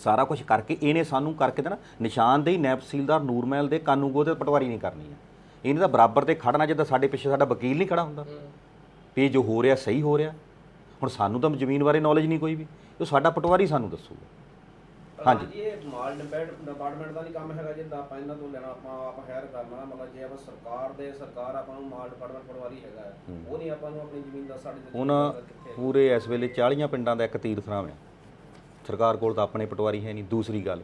ਸਾਰਾ ਕੁਝ ਕਰਕੇ ਇਹਨੇ ਸਾਨੂੰ ਕਰਕੇ ਦੇਣਾ। ਨਿਸ਼ਾਨਦੇਹੀ ਨਾਇਬ ਤਹਿਸੀਲਦਾਰ ਨੂਰਮਹਿਲ ਦੇ ਕਾਨੂੰਗੋ ਤੇ ਪਟਵਾਰੀ ਨਹੀਂ ਕਰਨੀ ਆ। ਇਹਨੇ ਤਾਂ ਬਰਾਬਰ ਤੇ ਖੜਨਾ, ਜਿੱਦਾਂ ਸਾਡੇ ਪਿੱਛੇ ਸਾਡਾ ਵਕੀਲ ਨਹੀਂ ਖੜਾ ਹੁੰਦਾ। ਵੀ ਜੋ ਹੋ ਰਿਹਾ, ਸਹੀ ਹੋ ਰਿਹਾ। ਹੁਣ ਸਾਨੂੰ ਤਾਂ ਜ਼ਮੀਨ ਬਾਰੇ ਨੌਲੇਜ ਨਹੀਂ ਕੋਈ ਵੀ। ਉਹ ਸਾਡਾ ਪਟਵਾਰੀ ਸਾਨੂੰ ਦੱਸੂਗਾ ਹਾਂਜੀ।
ਇਹ ਮਾਲ ਡਿਪਾਰਟਮੈਂਟ ਦਾ ਨਹੀਂ ਕੰਮ ਹੈਗਾ ਜਿੱਦਾਂ ਆਪਾਂ ਇਹਨਾਂ ਤੋਂ ਲੈਣਾ ਆਪਾਂ ਆਪ ਹਾਇਰ ਕਰਨਾ ਮਤਲਬ ਜੇ ਆਪਾਂ ਸਰਕਾਰ ਦੇ ਸਰਕਾਰ ਆਪਾਂ ਨੂੰ ਮਾਲ ਡਿਪਾਰਟਮੈਂਟ ਪਟਵਾਰੀ ਹੈਗਾ ਹੈ, ਉਹ ਨਹੀਂ ਆਪਾਂ ਨੂੰ ਆਪਣੀ ਜ਼ਮੀਨ ਦਾ ਸਾਡੇ ਤੇ
ਉਹਨਾਂ
ਕਿੱਥੇ
ਪੂਰੇ ਇਸ ਵੇਲੇ 40 ਪਿੰਡਾਂ ਦਾ ਇੱਕ ਤੀਰਥਰਾਮ ਹੈ। ਸਰਕਾਰ ਕੋਲ ਤਾਂ ਆਪਣੇ ਪਟਵਾਰੀ ਹੈ ਨਹੀਂ। ਦੂਸਰੀ ਗੱਲ